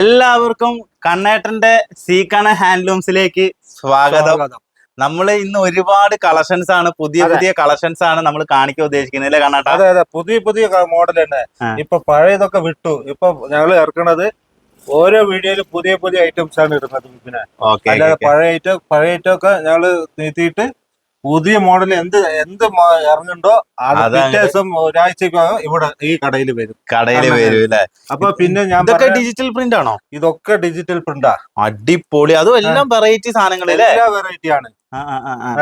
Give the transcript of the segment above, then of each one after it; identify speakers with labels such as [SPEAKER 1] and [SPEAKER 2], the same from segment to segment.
[SPEAKER 1] എല്ലാവർക്കും കണ്ണേട്ടന്റെ സീക്കണ ഹാൻഡ്ലൂംസിലേക്ക് സ്വാഗതം. നമ്മൾ ഇന്ന് ഒരുപാട് കളക്ഷൻസ് ആണ് പുതിയ പുതിയ കളക്ഷൻസ് ആണ് നമ്മൾ കാണിക്കാൻ ഉദ്ദേശിക്കുന്നത് അല്ലേ കണ്ണേട്ട?
[SPEAKER 2] അതെ അതെ. പുതിയ പുതിയ മോഡൽ തന്നെ. ഇപ്പൊ പഴയതൊക്കെ വിട്ടു. ഇപ്പൊ ഞങ്ങൾ ഇറക്കുന്നത് ഓരോ വീഡിയോയിലും പുതിയ പുതിയ ഐറ്റംസ് ആണ് ഇടുന്നത് പിന്നെ അല്ലാതെ പഴയ ഐറ്റം പഴയ ഐറ്റം ഒക്കെ ഞങ്ങൾ നീട്ടിയിട്ട് പുതിയ മോഡൽ എന്ത് എന്ത് ഇറങ്ങുണ്ടോ അത് ദിവസം ഒരാഴ്ചക്കകം ഇവിടെ ഈ കടയിൽ വരും.
[SPEAKER 1] കടയിൽ. വരും അല്ലേ?
[SPEAKER 2] അപ്പൊ പിന്നെ ഞാൻ
[SPEAKER 1] ഇതൊക്കെ ഡിജിറ്റൽ പ്രിന്റ് ആണോ?
[SPEAKER 2] ഇതൊക്കെ ഡിജിറ്റൽ പ്രിന്റാ
[SPEAKER 1] അടിപൊളി. അതും എല്ലാം വെറൈറ്റി സാധനങ്ങൾ
[SPEAKER 2] എല്ലാ വെറൈറ്റി ആണ്.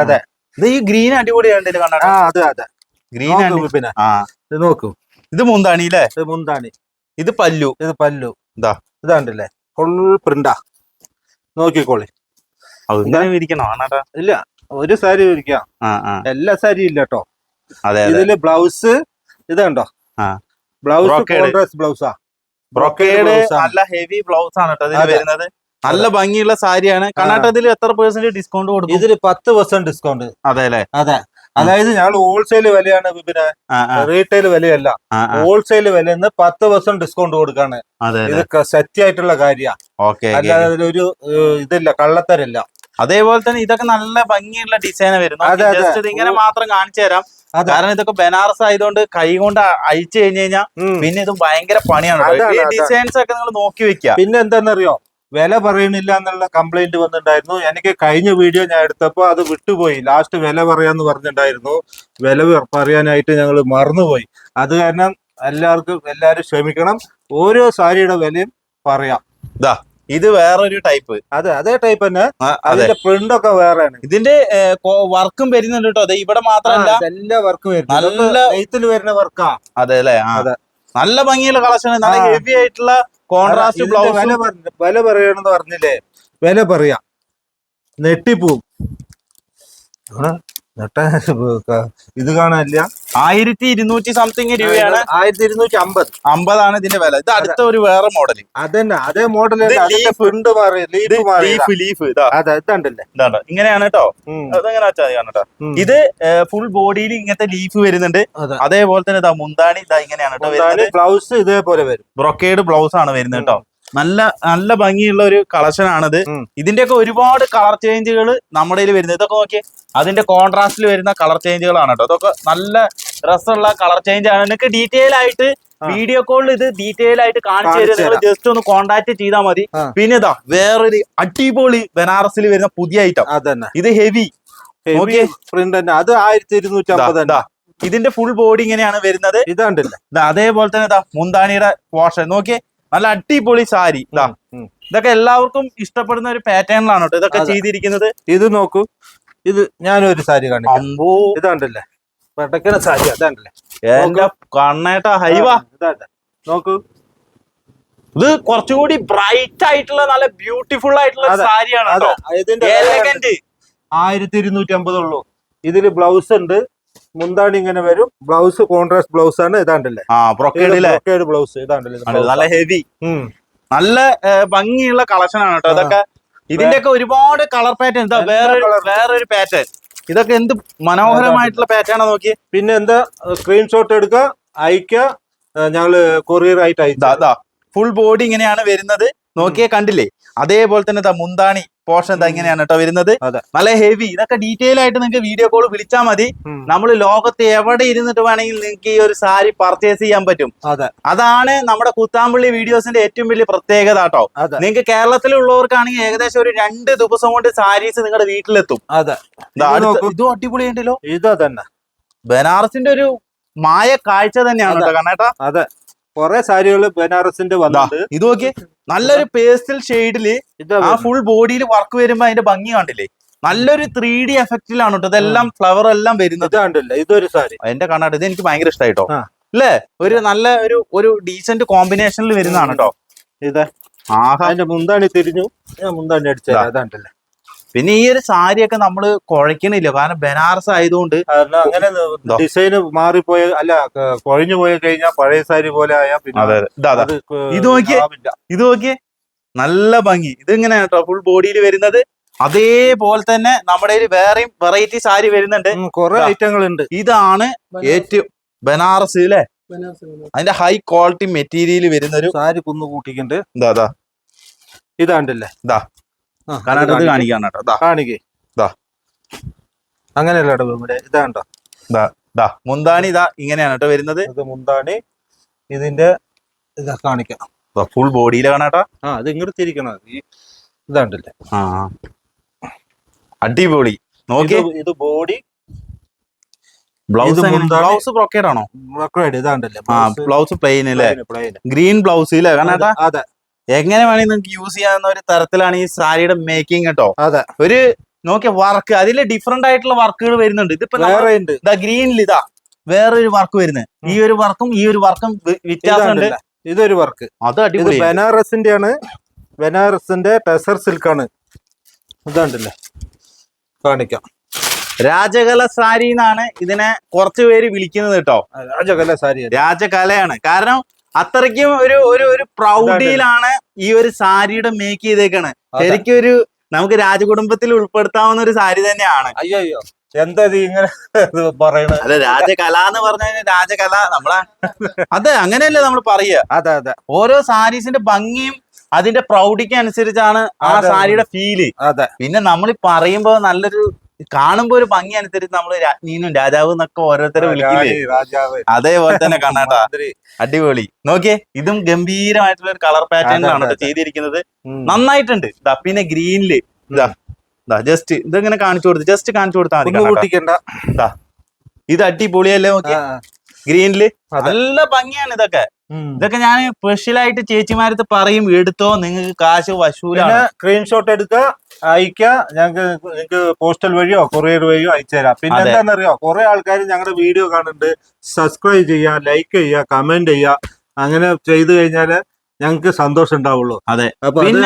[SPEAKER 2] അതെ.
[SPEAKER 1] ഇത് ഈ ഗ്രീൻ അടിപൊളിയാണ് കണ്ടോ?
[SPEAKER 2] ആ അതെ അതെ.
[SPEAKER 1] ഗ്രീൻ
[SPEAKER 2] പിന്നെ
[SPEAKER 1] ആ.
[SPEAKER 2] ഇത് നോക്കൂ.
[SPEAKER 1] ഇത് മുന്താണി അല്ലേ?
[SPEAKER 2] ഇത് മുന്താണി.
[SPEAKER 1] ഇത് പല്ലു.
[SPEAKER 2] ഇത് പല്ലു.
[SPEAKER 1] ഇതാ.
[SPEAKER 2] ഇതാണ്ടല്ലേ ഫുൾ പ്രിന്റാ നോക്കിക്കോളി.
[SPEAKER 1] ഇരിക്കണോ
[SPEAKER 2] ഇല്ല. ഒരു സാരി
[SPEAKER 1] ആ
[SPEAKER 2] എല്ലാ സാരി ഇല്ല കേട്ടോ ഇതിൽ ബ്ലൗസ് ഇതുണ്ടോ
[SPEAKER 1] ആ.
[SPEAKER 2] ബ്ലൗസ്. കോൺട്രാസ്റ്റ് ബ്ലൗസാ.
[SPEAKER 1] ബ്രൊക്കേഡ് നല്ല ഹെവി ബ്ലൗസ് ആണ് കേട്ടോ വരുന്നത്. നല്ല ഭംഗിയുള്ള സാരിയാണ്. കർണാടകത്തിൽ എത്ര പെർസെന്റ് ഡിസ്കൗണ്ട് കൊടുക്കും?
[SPEAKER 2] ഇതിൽ പത്ത് പെർസെന്റ് ഡിസ്കൗണ്ട്
[SPEAKER 1] അതെ അല്ലേ?
[SPEAKER 2] അതെ. അതായത് ഞങ്ങൾ ഹോൾസെയിൽ വിലയാണ് പിന്നെ റീറ്റെയിൽ വിലയല്ല.
[SPEAKER 1] ഹോൾസെയിൽ വില
[SPEAKER 2] നിന്ന് വിലന്ന് പത്ത് പെർസെന്റ് ഡിസ്കൗണ്ട് കൊടുക്കാണ്.
[SPEAKER 1] അതെ
[SPEAKER 2] ഇത്
[SPEAKER 1] അതെ
[SPEAKER 2] സെറ്റ് ആയിട്ടുള്ള കാര്യ.
[SPEAKER 1] ഓക്കെ
[SPEAKER 2] അല്ലാതെ അതിലൊരു ഇതില്ല കള്ളത്തരല്ല.
[SPEAKER 1] അതേപോലെ തന്നെ ഇതൊക്കെ നല്ല ഭംഗിയുള്ള ഡിസൈൻ വരുന്നു. ജസ്റ്റ് ഇത് ഇങ്ങനെ മാത്രം കാണിച്ചു തരാം. കാരണം ഇതൊക്കെ ബനാറസ് ആയതുകൊണ്ട് കൈ കൊണ്ട് അഴിച്ചു കഴിഞ്ഞു കഴിഞ്ഞാൽ പിന്നെ ഇത് ഭയങ്കര പണിയാണ് ഈ ഡിസൈൻസ് ഒക്കെ നിങ്ങൾ നോക്കി വെക്കുക.
[SPEAKER 2] പിന്നെ എന്താണെന്നറിയോ വില പറയണില്ല എന്നുള്ള കംപ്ലൈന്റ് വന്നിട്ടുണ്ടായിരുന്നു. എനിക്ക് കഴിഞ്ഞ വീഡിയോ ഞാൻ എടുത്തപ്പോ അത് വിട്ടുപോയി. ലാസ്റ്റ് വില പറയാന്ന് പറഞ്ഞിട്ടുണ്ടായിരുന്നു. വില പറയാനായിട്ട് ഞങ്ങൾ മറന്നുപോയി. അത് കാരണം എല്ലാവർക്കും എല്ലാവരും ക്ഷമിക്കണം. ഓരോ സാരിയുടെ വിലയും പറയാം.
[SPEAKER 1] ഇത് വേറൊരു ടൈപ്പ്
[SPEAKER 2] അതെ അതേ ടൈപ്പ് തന്നെ.
[SPEAKER 1] അതെ.
[SPEAKER 2] അതിന്റെ പ്രിന്റ് ഒക്കെ വേറെയാണ്.
[SPEAKER 1] ഇതിന്റെ വർക്കും വരുന്നുണ്ട് കേട്ടോ. അതെ ഇവിടെ മാത്രമല്ല.
[SPEAKER 2] എല്ലാ വർക്ക്
[SPEAKER 1] നല്ല-
[SPEAKER 2] വരുന്നത് നെയ്ത്തിൽ വരുന്ന വർക്കാ.
[SPEAKER 1] അതെ അല്ലേ.
[SPEAKER 2] അതെ.
[SPEAKER 1] നല്ല ഭംഗിയുള്ള കളക്ഷൻ നല്ല ഹെവി ആയിട്ടുള്ള കോൺട്രാസ്റ്റ് ബ്ലൗസ്
[SPEAKER 2] വില പറഞ്ഞ- വില പറയണെന്ന് പറഞ്ഞില്ലേ? വില പറയാ. നെട്ടിപ്പോവും. ഇത് കാണാനില്ല.
[SPEAKER 1] ആയിരത്തി ഇരുന്നൂറ്റി സംതിങ് രൂപയാണ്.
[SPEAKER 2] ആയിരത്തി ഇരുന്നൂറ്റി അമ്പത്.
[SPEAKER 1] അമ്പതാണ് ഇതിന്റെ വില. ഇത് അടുത്ത ഒരു വേറെ മോഡൽ
[SPEAKER 2] അതന്നെ അതേ മോഡൽ പ്രിന്റ് മാറി ലീഫ്
[SPEAKER 1] ലീഫ് ലീഫ് ഇതാ.
[SPEAKER 2] അതെ ഇതുണ്ടല്ലേ?
[SPEAKER 1] ഇതാണ് ഇങ്ങനെയാണ് കേട്ടോ. അതെങ്ങനെ കേട്ടോ ഇത് ഫുൾ ബോഡിയിൽ ഇങ്ങനത്തെ ലീഫ് വരുന്നുണ്ട്. അതേപോലെ തന്നെ ഇതാ മുന്താണി ഇതാ ഇങ്ങനെയാണ് കേട്ടോ
[SPEAKER 2] ബ്ലൗസ് ഇതേപോലെ വരും.
[SPEAKER 1] ബ്രൊക്കേഡ് ബ്ലൗസ് ആണ് വരുന്നത് കേട്ടോ. നല്ല നല്ല ഭംഗിയുള്ള ഒരു കളക്ഷൻ ആണിത്. ഇതിന്റെ ഒക്കെ ഒരുപാട് കളർ ചേഞ്ചുകൾ നമ്മുടെ കയ്യിൽ വരുന്നത്. ഇതൊക്കെ നോക്കിയേ അതിന്റെ കോൺട്രാസ്റ്റിൽ വരുന്ന കളർ ചേഞ്ചുകളാണ് കേട്ടോ ഇതൊക്കെ നല്ല രസമുള്ള കളർ ചേഞ്ച് ആണ്. നിങ്ങൾക്ക് ഡീറ്റെയിൽ ആയിട്ട് വീഡിയോ കോളിൽ ഇത് ഡീറ്റെയിൽ ആയിട്ട് കാണിച്ചു തരും. നിങ്ങൾ ജസ്റ്റ് ഒന്ന് കോൺടാക്ട് ചെയ്താൽ മതി. പിന്നെ ഇതാ വേറൊരു അടിപൊളി ബനാറസിൽ വരുന്ന പുതിയ ഐറ്റം
[SPEAKER 2] അതന്നെ.
[SPEAKER 1] ഇത് ഹെവി നോക്കിയേ.
[SPEAKER 2] പ്രിന്റ് തന്നെ. അത് ആയിരത്തി ഇരുന്നൂറ്റി അമ്പത്
[SPEAKER 1] ഇതിന്റെ ഫുൾ ബോഡി ഇങ്ങനെയാണ് വരുന്നത്.
[SPEAKER 2] ഇതാണ്ടല്ലേ?
[SPEAKER 1] അതേപോലെ തന്നെ ഇതാ മുന്താണിയുടെ പോഷൻ നോക്കിയേ നല്ല അടിപൊളി സാരി. ഇതാ ഇതൊക്കെ എല്ലാവർക്കും ഇഷ്ടപ്പെടുന്ന ഒരു പാറ്റേണിലാണ് കേട്ടോ ഇതൊക്കെ ചെയ്തിരിക്കുന്നത്?
[SPEAKER 2] ഇത് നോക്കൂ. ഇത് ഞാനൊരു സാരി കാണിക്കാം. ഇതാണ്ടല്ലേ സാരി. അതാണ്ടല്ലേ
[SPEAKER 1] എന്റെ കണ്ണേട്ട ഹൈവാ.
[SPEAKER 2] നോക്കൂ.
[SPEAKER 1] ഇത് കുറച്ചുകൂടി ബ്രൈറ്റ് ആയിട്ടുള്ള നല്ല ബ്യൂട്ടിഫുൾ ആയിട്ടുള്ള. സാരിയാണ്
[SPEAKER 2] ആയിരത്തി ഇരുന്നൂറ്റി അമ്പത് ഉള്ളൂ ഇതിൽ ബ്ലൗസ് ഉണ്ട്. മുന്താണി ഇങ്ങനെ വരും. ബ്ലൗസ് കോൺട്രാസ്റ്റ് ബ്ലൗസ് ആണ് ഇതാണ്ടല്ലേ?
[SPEAKER 1] ആ
[SPEAKER 2] ബ്ലൗസ് ഇതാണ്ടല്ലേ
[SPEAKER 1] നല്ല ഹെവി നല്ല ഭംഗിയുള്ള കളക്ഷൻ ആണ് കേട്ടോ. ഇതൊക്കെ ഇതിന്റെയൊക്കെ ഒരുപാട് കളർ പാറ്റേൺ ഇതാ
[SPEAKER 2] വേറെ
[SPEAKER 1] വേറൊരു ഒരു പാറ്റേൺ ഇതൊക്കെ എന്ത് മനോഹരമായിട്ടുള്ള പാറ്റേൺ ആണ് നോക്കിയേ.
[SPEAKER 2] പിന്നെ എന്താ സ്ക്രീൻഷോട്ട് എടുക്കുക അയക്കുക ഞങ്ങൾ കൊറിയർ ആയിട്ട് അയച്ചു
[SPEAKER 1] ഫുൾ ബോഡി ഇങ്ങനെയാണ് വരുന്നത്. നോക്കിയേ കണ്ടില്ലേ? അതേപോലെ തന്നെ മുന്താണി പോർഷൻ എങ്ങനെയാണ്. കേട്ടോ വരുന്നത്. നല്ല ഹെവി ഇതൊക്കെ ഡീറ്റെയിൽ ആയിട്ട് നിങ്ങൾക്ക് വീഡിയോ കോൾ വിളിച്ചാൽ മതി. നമ്മൾ ലോകത്ത് എവിടെ ഇരുന്നിട്ട് വേണമെങ്കിൽ നിങ്ങൾക്ക് ഈ ഒരു സാരി പർച്ചേസ് ചെയ്യാൻ പറ്റും. അതാണ് നമ്മുടെ കുത്താമ്പള്ളി വീഡിയോസിന്റെ ഏറ്റവും വലിയ പ്രത്യേകത കേട്ടോ നിങ്ങൾക്ക് കേരളത്തിലുള്ളവർക്കാണെങ്കിൽ ഏകദേശം ഒരു രണ്ട് ദിവസം കൊണ്ട് സാരീസ് നിങ്ങളുടെ വീട്ടിലെത്തും.
[SPEAKER 2] അതെ. ഇത്
[SPEAKER 1] അടിപൊളിയുണ്ടല്ലോ
[SPEAKER 2] ഇതാ തന്നെ
[SPEAKER 1] ബനാറസിന്റെ ഒരു മായ കാഴ്ച തന്നെയാണ്. കേട്ടോ കണ്ണേട്ടാ.
[SPEAKER 2] അതെ. കൊറേ സാരികൾ ബനാറസിന്റെ വന്നിട്ടുണ്ട്.
[SPEAKER 1] ഇത് നോക്കിയേ നല്ലൊരു പേസ്റ്റൽ
[SPEAKER 2] ഷെയ്ഡിൽ
[SPEAKER 1] ആ ഫുൾ ബോഡിയിൽ വർക്ക് വരുമ്പോ അതിന്റെ ഭംഗി കണ്ടില്ലേ? നല്ലൊരു ത്രീ ഡി എഫക്റ്റിലാണ് കേട്ടോ ഇതെല്ലാം ഫ്ലവർ എല്ലാം വരുന്നത്.
[SPEAKER 2] കണ്ടില്ലേ? ഇതൊരു സാരി.
[SPEAKER 1] എന്റെ കണ്ണാട്ട് ഇത് എനിക്ക് ഭയങ്കര ഇഷ്ടമായിട്ടോ. അല്ലേ? ഒരു നല്ല ഒരു ഒരു ഡീസന്റ് കോമ്പിനേഷനിൽ വരുന്നതാണ് കേട്ടോ
[SPEAKER 2] ഇത്.
[SPEAKER 1] ആഹാ.
[SPEAKER 2] അതിന്റെ മുന്താണി തിരിഞ്ഞു. ഞാൻ മുന്താണി അടിച്ചത്. അതാണ്ടല്ലേ
[SPEAKER 1] പിന്നെ ഈ ഒരു സാരിയൊക്കെ നമ്മൾ കുഴക്കണില്ല. കാരണം ബനാറസ് ആയതുകൊണ്ട്
[SPEAKER 2] അങ്ങനെ
[SPEAKER 1] ഡിസൈന്
[SPEAKER 2] ഡിസൈൻ മാറിപ്പോയ അല്ല കുഴഞ്ഞു പോയി കഴിഞ്ഞാൽ പഴയ സാരി പോലെ ആയാൽ പിന്നെ
[SPEAKER 1] ഇതാ, നോക്കിയേ. ഇത് നോക്കിയേ. നല്ല ഭംഗി. ഇത് ഇങ്ങനെയാണ് കേട്ടോ ഫുൾ ബോഡിയിൽ വരുന്നത്? അതേപോലെ തന്നെ നമ്മുടെ വേറെയും വെറൈറ്റി സാരി വരുന്നുണ്ട്.
[SPEAKER 2] കൊറേ ഐറ്റങ്ങൾ ഉണ്ട്
[SPEAKER 1] ഇതാണ് ഏറ്റവും ബനാറസ് അല്ലേ അതിന്റെ ഹൈ ക്വാളിറ്റി മെറ്റീരിയൽ വരുന്ന ഒരു
[SPEAKER 2] സാരി കുന്നു കൂട്ടിക്കുണ്ട്.
[SPEAKER 1] ഇതാ
[SPEAKER 2] ഇതാണ്ടല്ലേ?
[SPEAKER 1] ഇതാ
[SPEAKER 2] ആ,
[SPEAKER 1] കർണാടകത്തിൽ
[SPEAKER 2] കാണിക്ക്.
[SPEAKER 1] കാണിക്കാണ് കേട്ടോ ദാ.
[SPEAKER 2] കാണിക്കേ.
[SPEAKER 1] ദാ.
[SPEAKER 2] അങ്ങനെയല്ല കേട്ടോ ഇവിടെ. ഇതാണ്ടോ
[SPEAKER 1] ദാ ദാ. മുന്താണി ഇതാ ഇങ്ങനെയാണ് കേട്ടോ വരുന്നത്.
[SPEAKER 2] ഇത് മുന്താണി. ഇതിന്റെ ഇതാ കാണിക്കാം.
[SPEAKER 1] ഫുൾ ബോഡിയിൽ കാണാട്ടോ
[SPEAKER 2] ആ അത് ഇങ്ങോട്ട് തിരിക്കണം. ഈ ഇതാണ്ടല്ലേ?
[SPEAKER 1] ആ. അടിപൊളി. നോക്കി.
[SPEAKER 2] ഇത് ഇത് ബോഡി
[SPEAKER 1] ബ്ലൗസ്
[SPEAKER 2] ഇത്
[SPEAKER 1] ബ്ലൗസ് ബ്രോക്കേഡ് ആണോ?
[SPEAKER 2] ഇതാണ്ടല്ലേ?
[SPEAKER 1] ആ ബ്ലൗസ് പ്ലെയിൻ അല്ലേ. ഗ്രീൻ ബ്ലൗസ് ഇല്ലേ കാണാട്ടാ
[SPEAKER 2] അതെ.
[SPEAKER 1] എങ്ങനെ വേണമെങ്കിൽ നിങ്ങൾക്ക് യൂസ് ചെയ്യാവുന്ന ഒരു തരത്തിലാണ് ഈ സാരിയുടെ മേക്കിംഗ് കേട്ടോ.
[SPEAKER 2] അതെ.
[SPEAKER 1] ഒരു നോക്കിയ വർക്ക് അതിൽ ഡിഫറെന്റ് ആയിട്ടുള്ള വർക്കുകൾ വരുന്നുണ്ട്. ഇതിപ്പോ ഇതാ ഗ്രീനിൽ ഇതാ വേറൊരു വർക്ക് വരുന്നത് ഈ ഒരു വർക്കും ഈ ഒരു വർക്കും വ്യത്യാസമുണ്ട്.
[SPEAKER 2] ഇതൊരു വർക്ക്
[SPEAKER 1] അത് അടിപൊളി
[SPEAKER 2] ബനാറസിന്റെ ആണ് ബനാറസിന്റെ ടെസർ സിൽക്കാണ് ഇതാണ്ടല്ലേ? കാണിക്കാം.
[SPEAKER 1] രാജകല സാരി എന്നാണ് ഇതിനെ കുറച്ചുപേര് വിളിക്കുന്നത് കേട്ടോ.
[SPEAKER 2] രാജകല സാരി
[SPEAKER 1] രാജകലയാണ്. കാരണം അത്രയ്ക്കും ഒരു ഒരു ഒരു പ്രൗഢിയിലാണ് ഈ ഒരു സാരിയുടെ മേക്ക് ചെയ്തേക്കാണ്. ശരിക്കും ഒരു നമുക്ക് രാജകുടുംബത്തിൽ ഉൾപ്പെടുത്താവുന്ന ഒരു സാരി തന്നെയാണ്.
[SPEAKER 2] അയ്യോ അയ്യോ എന്താ ഇങ്ങനെ പറയുന്നത്
[SPEAKER 1] അതെ രാജകല എന്ന് പറഞ്ഞു രാജകല നമ്മളെ. അതെ അങ്ങനെയല്ലേ നമ്മൾ പറയുക.
[SPEAKER 2] അതെ അതെ.
[SPEAKER 1] ഓരോ സാരീസിന്റെ ഭംഗിയും അതിന്റെ പ്രൗഢിക്ക് അനുസരിച്ചാണ് ആ സാരിയുടെ ഫീൽ
[SPEAKER 2] അതെ.
[SPEAKER 1] പിന്നെ നമ്മൾ പറയുമ്പോ നല്ലൊരു കാണുമ്പോ ഒരു ഭംഗി അനുസരിച്ച് നമ്മൾ രാജ്ഞീനും രാജാവ് എന്നൊക്കെ ഓരോരുത്തരെ വിളിക്കില്ലേ? അതേപോലെ തന്നെ കണ്ണാട്ടാ അടിപൊളി. നോക്കിയേ ഇതും ഗംഭീരമായിട്ടുള്ള ഒരു കളർ പാറ്റേണിലാണ് കേട്ടോ ചെയ്തിരിക്കുന്നത്. നന്നായിട്ടുണ്ട്. പിന്നെ ഗ്രീനിൽ. ഇതാ ജസ്റ്റ് ഇതിങ്ങനെ കാണിച്ചു കൊടുത്ത് ജസ്റ്റ് കാണിച്ചു കൊടുത്താൽ മതി.
[SPEAKER 2] കൂട്ടിക്കണ്ട.
[SPEAKER 1] ഇത് അടിപൊളിയല്ലേ നോക്കി
[SPEAKER 2] ആ, ഗ്രീനിൽ.
[SPEAKER 1] നല്ല ഭംഗിയാണ് ഇതൊക്കെ. ഇതൊക്കെ ഞാൻ സ്പെഷ്യലായിട്ട് ചേച്ചിമാരത്ത് പറയും എടുത്തോ നിങ്ങൾക്ക് കാശ് വശൂലാണ്.
[SPEAKER 2] സ്ക്രീൻഷോട്ട് എടുക്കുക അയക്കുക ഞങ്ങൾക്ക് നിങ്ങൾക്ക് പോസ്റ്റൽ വഴിയോ കൊറിയർ വഴിയോ അയച്ചു തരാം. പിന്നെ. എന്താണെന്നറിയോ കുറെ ആൾക്കാർ ഞങ്ങളുടെ വീഡിയോ കാണുന്നുണ്ട്. സബ്സ്ക്രൈബ് ചെയ്യുക ലൈക്ക് ചെയ്യുക കമന്റ് ചെയ്യുക അങ്ങനെ ചെയ്തു കഴിഞ്ഞാൽ ഞങ്ങൾക്ക് സന്തോഷം ഉണ്ടാവുള്ളൂ.
[SPEAKER 1] അതെ.
[SPEAKER 2] അപ്പൊ നിങ്ങൾ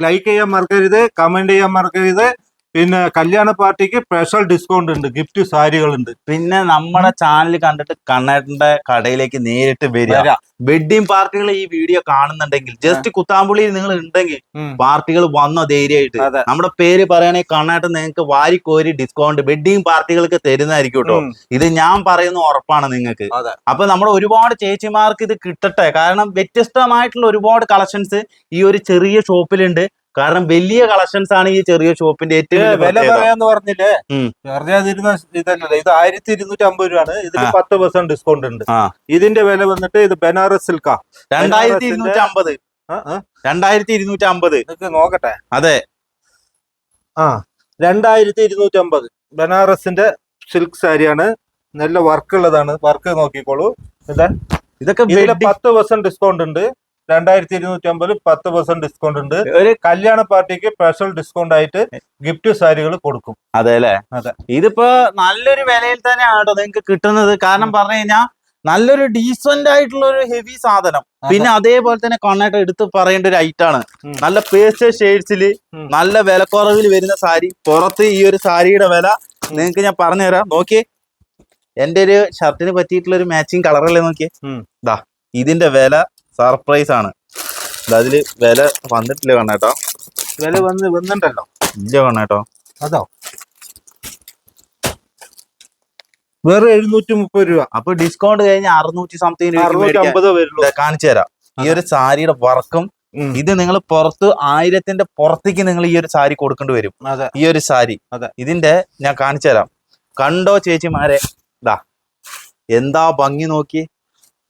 [SPEAKER 2] ലൈക്ക് ചെയ്യാൻ മറക്കരുത് കമന്റ് ചെയ്യാൻ മറക്കരുത്. പിന്നെ കല്യാണ പാർട്ടിക്ക് സ്പെഷ്യൽ ഡിസ്കൗണ്ട് ഉണ്ട് ഗിഫ്റ്റ് സാരികളുണ്ട്.
[SPEAKER 1] പിന്നെ നമ്മുടെ ചാനൽ കണ്ടിട്ട് കണ്ണേട്ടന്റെ കടയിലേക്ക് നേരിട്ട് വരിക. വെഡ്ഡിംഗ് പാർട്ടികൾ ഈ വീഡിയോ കാണുന്നുണ്ടെങ്കിൽ ജസ്റ്റ് കുത്താമ്പുള്ളിയിൽ നിങ്ങൾ ഉണ്ടെങ്കിൽ പാർട്ടികൾ വന്ന ധൈര്യമായിട്ട് നമ്മുടെ പേര് പറയുകയാണെങ്കിൽ കണ്ണേട്ടൻ നിങ്ങൾക്ക് വാരിക്കോരി ഡിസ്കൗണ്ട് വെഡിങ് പാർട്ടികൾക്ക് തരുന്നതായിരിക്കും കേട്ടോ. ഇത് ഞാൻ പറയുന്ന ഉറപ്പാണ് നിങ്ങൾക്ക്. അപ്പൊ നമ്മുടെ ഒരുപാട് ചേച്ചിമാർക്ക് ഇത് കിട്ടട്ടെ. കാരണം വ്യത്യസ്തമായിട്ടുള്ള ഒരുപാട് കളക്ഷൻസ് ഈ ഒരു ചെറിയ ഷോപ്പിലുണ്ട് കാരണം വലിയ കളക്ഷൻസ് ആണ് ഈ ചെറിയ ഷോപ്പിന്റെ ഏറ്റവും
[SPEAKER 2] വില. പറയാന്ന് പറഞ്ഞില്ലേ?
[SPEAKER 1] ഉം.
[SPEAKER 2] പറഞ്ഞാതിരുന്ന ഇതല്ലല്ലോ. ഇത് ആയിരത്തി ഇരുന്നൂറ്റി അമ്പത് രൂപയാണ്. ഇതിന്. പത്ത് പെർസെന്റ് ഡിസ്കൗണ്ട് ഉണ്ട്. ഇതിന്റെ വില വന്നിട്ട് ഇത് ബനാറസ് സിൽക്കാ.
[SPEAKER 1] രണ്ടായിരത്തി ഇരുന്നൂറ്റി അമ്പത് രണ്ടായിരത്തി ഇരുന്നൂറ്റി അമ്പത്
[SPEAKER 2] നോക്കട്ടെ.
[SPEAKER 1] അതെ.
[SPEAKER 2] ആ രണ്ടായിരത്തി ഇരുന്നൂറ്റി അമ്പത് ബനാറസിന്റെ സിൽക്ക് സാരിയാണ്. നല്ല വർക്ക് ഉള്ളതാണ്. വർക്ക് നോക്കിക്കോളൂ. ഇതാ
[SPEAKER 1] ഇതൊക്കെ
[SPEAKER 2] പത്ത് പെർസെന്റ് ഡിസ്കൗണ്ട് ഉണ്ട്. രണ്ടായിരത്തി ഇരുന്നൂറ്റി അമ്പത് പത്ത് പെർസെന്റ് ഡിസ്കൗണ്ട് ഉണ്ട്.
[SPEAKER 1] ഒരു
[SPEAKER 2] കല്യാണ പാർട്ടിക്ക് സ്പെഷ്യൽ ഡിസ്കൗണ്ട് ആയിട്ട് ഗിഫ്റ്റ് സാരികൾ കൊടുക്കും.
[SPEAKER 1] അതെ അല്ലേ?
[SPEAKER 2] അതെ.
[SPEAKER 1] ഇതിപ്പോ നല്ലൊരു വിലയിൽ തന്നെയാണ് കേട്ടോ നിങ്ങൾക്ക് കിട്ടുന്നത്? കാരണം പറഞ്ഞു കഴിഞ്ഞാൽ നല്ലൊരു ഡീസന്റ് ആയിട്ടുള്ള ഒരു ഹെവി സാധനം. പിന്നെ അതേപോലെ തന്നെ കണ്ണായിട്ട് എടുത്ത് പറയേണ്ട ഒരു ഐറ്റം ആണ്. നല്ല പേസ്റ്റ് ഷെയ്ഡ്സിൽ നല്ല വിലക്കുറവിൽ വരുന്ന സാരി. പുറത്ത് ഈ ഒരു സാരിയുടെ വില നിങ്ങൾക്ക് ഞാൻ പറഞ്ഞു തരാം നോക്കിയേ. എന്റെ ഒരു ഷർട്ടിന് പറ്റിയിട്ടുള്ള ഒരു മാച്ചിങ് കളറല്ലേ നോക്കിയേ? ഇതാ ഇതിന്റെ വില സർപ്രൈസ് ആണ്. ദാ അതിൽ വില വന്നിട്ടില്ല കണ്ണേട്ടോ.
[SPEAKER 2] വില വന്ന് വന്നിട്ടല്ലോ
[SPEAKER 1] ഇല്ല കണ്ണേട്ടോ.
[SPEAKER 2] അതോ? വേറെ എഴുന്നൂറ്റി മുപ്പത് രൂപ.
[SPEAKER 1] അപ്പൊ ഡിസ്കൗണ്ട് കഴിഞ്ഞ അറുന്നൂറ്റി സംതിങ്
[SPEAKER 2] അറുന്നൂറ്റി
[SPEAKER 1] കാണിച്ചു തരാം. ഈ ഒരു സാരിയുടെ വർക്കും ഇത് നിങ്ങൾ പുറത്ത് ആയിരത്തിന്റെ പുറത്തേക്ക് നിങ്ങൾ ഈ ഒരു സാരി കൊടുക്കേണ്ടി വരും. ഈ ഒരു സാരി. ഇതിന്റെ ഞാൻ കാണിച്ചു തരാം. കണ്ടോ ചേച്ചിമാരെ? എന്താ ഭംഗി നോക്കി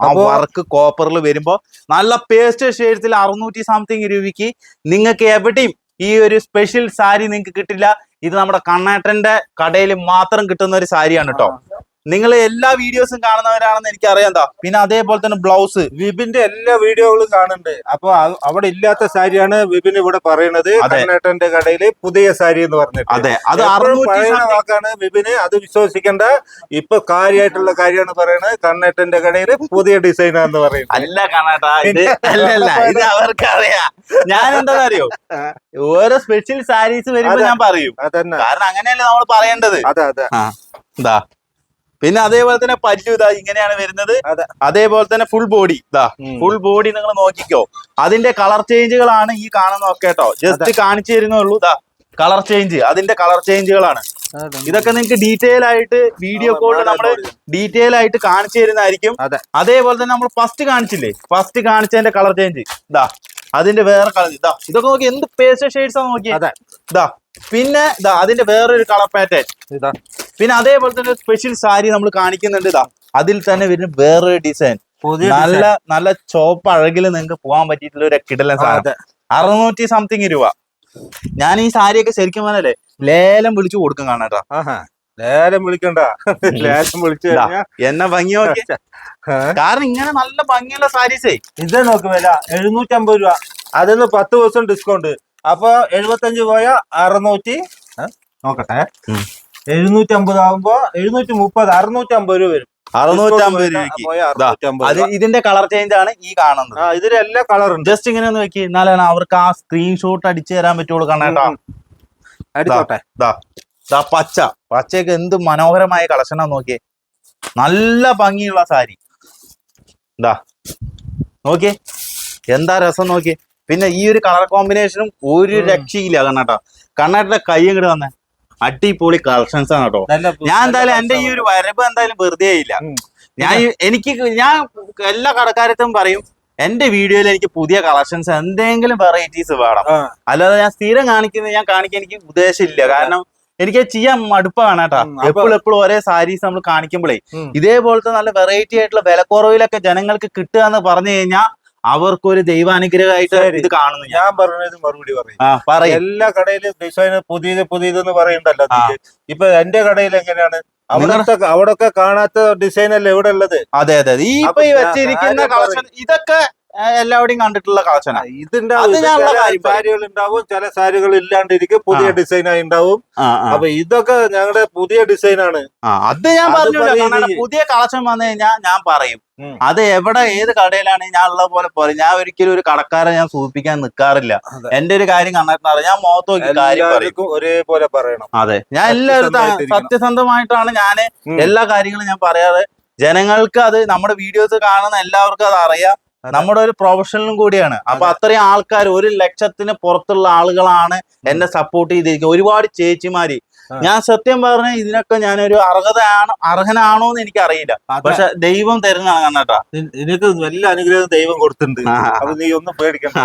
[SPEAKER 1] ആ വർക്ക് കോപ്പറിൽ വരുമ്പോ നല്ല പേസ്റ്റ് ഷെയ്ഡ്സിൽ അറുന്നൂറ്റി സംതിങ് രൂപയ്ക്ക് നിങ്ങൾക്ക് എവിടെയും ഈ ഒരു സ്പെഷ്യൽ സാരി നിങ്ങൾക്ക് കിട്ടില്ല. ഇത് നമ്മുടെ കണ്ണേട്ടന്റെ കടയിൽ മാത്രം കിട്ടുന്ന ഒരു സാരിയാണ് കേട്ടോ നിങ്ങൾ എല്ലാ വീഡിയോസും കാണുന്നവരാണെന്ന് എനിക്ക് അറിയാം എന്താ പിന്നെ അതേപോലെ തന്നെ ബ്ലൗസ്
[SPEAKER 2] വിപിന്റെ എല്ലാ വീഡിയോകളും കാണുന്നുണ്ട്. അപ്പൊ അവിടെ ഇല്ലാത്ത സാരിയാണ് വിപിൻ ഇവിടെ പറയുന്നത്.
[SPEAKER 1] അതെ.
[SPEAKER 2] കർണാടന്റെ കടയിൽ പുതിയ സാരി എന്ന് പറഞ്ഞിട്ട്.
[SPEAKER 1] അതെ. അത്
[SPEAKER 2] പഴയ വാക്കാണ് വിപിന്. അത് വിശ്വസിക്കേണ്ട. ഇപ്പൊ കാര്യമായിട്ടുള്ള കാര്യമാണ് പറയുന്നത് കണ്ണേട്ടന്റെ കടയിൽ പുതിയ ഡിസൈനാന്ന് പറയുന്നത്.
[SPEAKER 1] അല്ല കണാട്ടാ ഇത് അവർക്കറിയാം ഞാൻ എന്താ അറിയോ ഓരോ സ്പെഷ്യൽ സാരീസ് വരുമ്പോ ഞാൻ പറയും. കാരണം അങ്ങനെയല്ലേ നമ്മൾ പറയേണ്ടത്.
[SPEAKER 2] അതെ അതെ.
[SPEAKER 1] ഇതാ പിന്നെ അതേപോലെ തന്നെ പല്ലു ഇതാ ഇങ്ങനെയാണ് വരുന്നത്. അതേപോലെ തന്നെ ഫുൾ ബോഡി ഇതാ. ഫുൾ ബോഡി നിങ്ങൾ നോക്കിക്കോ. അതിന്റെ കളർ ചേഞ്ചുകളാണ് ഈ കാണുന്നതൊക്കെ കേട്ടോ. ജസ്റ്റ് കാണിച്ചു തരുന്നേ ഉള്ളൂ. ഇതാ കളർ ചേഞ്ച് അതിന്റെ കളർ ചേഞ്ചുകളാണ് ഇതൊക്കെ നിങ്ങൾക്ക് ഡീറ്റെയിൽ ആയിട്ട് വീഡിയോ
[SPEAKER 2] കോൾ
[SPEAKER 1] കോളിൽ നമ്മൾ. ഡീറ്റെയിൽ ആയിട്ട് കാണിച്ചു തരുന്നതായിരിക്കും. അതേപോലെ തന്നെ നമ്മൾ ഫസ്റ്റ് കാണിച്ചില്ലേ? ഫസ്റ്റ് കാണിച്ചതിന്റെ കളർ ചേഞ്ച് ഇതാ അതിന്റെ വേറെ കളർ ഇതാ. ഇതൊക്കെ നോക്കി എന്ത് പേസ്റ്റ് ഷെയ്ഡ്സ് ആണ്. ഇതാ പിന്നെ ഇതാ അതിന്റെ വേറൊരു കളർ പാറ്റേൺ
[SPEAKER 2] ഇതാ.
[SPEAKER 1] പിന്നെ അതേപോലെ തന്നെ സ്പെഷ്യൽ സാരി നമ്മൾ കാണിക്കുന്നുണ്ട് ഇതാ. അതിൽ തന്നെ വരുന്ന വേറൊരു ഡിസൈൻ നല്ല നല്ല ചോപ്പ് അഴകിൽ നിങ്ങൾക്ക് പോകാൻ പറ്റിയിട്ടുള്ള ഒരു കിടലൻ. സാധനം. അറുന്നൂറ്റി സംതിങ് രൂപ. ഞാൻ ഈ സാരിയൊക്കെ ശരിക്കും പറഞ്ഞല്ലേ ലേലം വിളിച്ചു കൊടുക്കും കാണാട്ടാ.
[SPEAKER 2] ലേലം വിളിക്കണ്ട. ലേലം വിളിച്ചു.
[SPEAKER 1] എന്നെ ഭംഗി നോക്കി കാരണം ഇങ്ങനെ നല്ല ഭംഗിയുള്ള സാരീസേ.
[SPEAKER 2] ഇത് നോക്ക് വില എഴുന്നൂറ്റി അമ്പത് രൂപ. അതിന്ന് പത്ത് ദിവസം ഡിസ്കൗണ്ട് അപ്പൊ എഴുപത്തഞ്ച് പോയ അറുന്നൂറ്റി? നോക്കട്ടെ. എഴുന്നൂറ്റി അമ്പത് ആകുമ്പോ എഴുന്നൂറ്റി മുപ്പത് അറുന്നൂറ്റി അമ്പത് രൂപ വരും.
[SPEAKER 1] അറുന്നൂറ്റമ്പത് രൂപയ്ക്ക്.
[SPEAKER 2] പോയ
[SPEAKER 1] അത്
[SPEAKER 2] രൂപ.
[SPEAKER 1] ഇതിന്റെ കളർ ചേഞ്ച് ആണ് ഈ കാണുന്നത്.
[SPEAKER 2] ഇതിന്റെ ഇതിൽ എല്ലാ കളറുണ്ട്
[SPEAKER 1] ജസ്റ്റ് ഇങ്ങനെ ഒന്ന് വെക്കി എന്നാലാണ് അവർക്ക് ആ സ്ക്രീൻഷോട്ട് അടിച്ചു തരാൻ പറ്റുള്ളൂ കാണാട്ടാ
[SPEAKER 2] അടിച്ചോട്ടെ.
[SPEAKER 1] ദാ ദാ പച്ച. പച്ചയൊക്കെ എന്ത് മനോഹരമായ കളക്ഷനാ നോക്കിയേ. നല്ല ഭംഗിയുള്ള സാരി. ദാ നോക്കിയേ. എന്താ രസം നോക്കിയേ. പിന്നെ ഈ ഒരു കളർ കോമ്പിനേഷനും ഒരു രക്ഷയില്ല കണ്ണാട്ടാ കണ്ണാട്ടിന്റെ കൈ ഇങ്ങോട്ട് വന്നേ? അടിപൊളി കളക്ഷൻസ് ആണ് കേട്ടോ. ഞാൻ എന്തായാലും എന്റെ ഈ ഒരു വരവ് എന്തായാലും വെറുതെ ആയില്ല. ഞാൻ എനിക്ക് ഞാൻ എല്ലാ കടക്കാരത്തും പറയും എന്റെ വീഡിയോയിൽ എനിക്ക് പുതിയ കളക്ഷൻസ് എന്തെങ്കിലും വെറൈറ്റീസ് വേണം. അല്ലാതെ ഞാൻ സ്ഥിരം കാണിക്കുന്ന ഞാൻ കാണിക്കാൻ എനിക്ക് ഉദ്ദേശമില്ല കാരണം എനിക്ക് ചെയ്യാൻ മടുപ്പാണ് കേട്ടാ. എപ്പോഴും എപ്പോഴും ഒരേ സാരീസ് നമ്മൾ കാണിക്കുമ്പോഴേ ഇതേപോലത്തെ നല്ല വെറൈറ്റി ആയിട്ടുള്ള വിലക്കുറവിലൊക്കെ ജനങ്ങൾക്ക് കിട്ടുക എന്ന് പറഞ്ഞു കഴിഞ്ഞാൽ അവർക്കൊരു ദൈവാനുഗ്രഹമായിട്ട്. ഇത് കാണുന്നു ഞാൻ.
[SPEAKER 2] പറഞ്ഞത് മറുപടി പറയും. എല്ലാ കടയിലും ഡിസൈൻ പുതിയത് പുതിയതെന്ന് പറയണ്ടല്ലോ. ഇപ്പൊ എന്റെ കടയിൽ എങ്ങനെയാണ്? അവിടത്തെ അവിടൊക്കെ കാണാത്ത ഡിസൈൻ അല്ലേ ഇവിടെ ഉള്ളത്?
[SPEAKER 1] അതെ അതെ. ഈ വെച്ചിരിക്കുന്ന കളക്ഷൻ ഇതൊക്കെ ആ, എല്ലാവിടെയും കണ്ടിട്ടുള്ള കളക്ഷനാ.
[SPEAKER 2] ഇതിന്റെ
[SPEAKER 1] അത് ഞാനുള്ള കാര്യം പറയും.
[SPEAKER 2] സാരികൾ ഉണ്ടാവും ചില സാരികൾ ഇല്ലാണ്ടിരിക്കും പുതിയ. ഡിസൈൻ ആയി ഉണ്ടാവും. അപ്പൊ ഇതൊക്കെ ഞങ്ങളുടെ പുതിയ ഡിസൈൻ ആണ്.
[SPEAKER 1] അത് ഞാൻ
[SPEAKER 2] പറഞ്ഞു
[SPEAKER 1] പുതിയ കളക്ഷൻ വന്നു കഴിഞ്ഞാൽ ഞാൻ പറയും. അത് എവിടെ ഏത് കടയിലാണ് ഞാൻ ഉള്ള പോലെ പറയും. ഞാൻ ഒരിക്കലും ഒരു കടക്കാരെ ഞാൻ സൂചിപ്പിക്കാൻ നിൽക്കാറില്ല. എന്റെ ഒരു കാര്യം കണ്ടിട്ടുണ്ടാവും ഞാൻ മുഖത്ത് നോക്കി കാര്യം
[SPEAKER 2] ഒരേപോലെ പറയണം.
[SPEAKER 1] അതെ. ഞാൻ എല്ലാവരും സത്യസന്ധമായിട്ടാണ് ഞാൻ എല്ലാ കാര്യങ്ങളും ഞാൻ പറയാറ്. ജനങ്ങൾക്ക് അത് നമ്മുടെ വീഡിയോസ് കാണുന്ന എല്ലാവർക്കും അത് അറിയാം. നമ്മുടെ ഒരു പ്രൊഫഷണലും കൂടിയാണ്. അപ്പൊ അത്രയും ആൾക്കാർ ഒരു ലക്ഷത്തിന് പുറത്തുള്ള ആളുകളാണ് എന്നെ സപ്പോർട്ട് ചെയ്തിരിക്കുന്നത്. ഒരുപാട് ചേച്ചിമാര്. ഞാൻ സത്യം പറഞ്ഞ ഇതിനൊക്കെ ഞാനൊരു അർഹതയാണ് അർഹനാണോ എന്ന് എനിക്ക് അറിയില്ല പക്ഷെ ദൈവം തരുന്നതാണ് കണ്ണട്ടാ
[SPEAKER 2] നി- നിനക്ക് നല്ല അനുഗ്രഹം ദൈവം കൊടുത്തിട്ടുണ്ട്. അപ്പൊ നീ ഒന്നും പേടിക്കണ്ട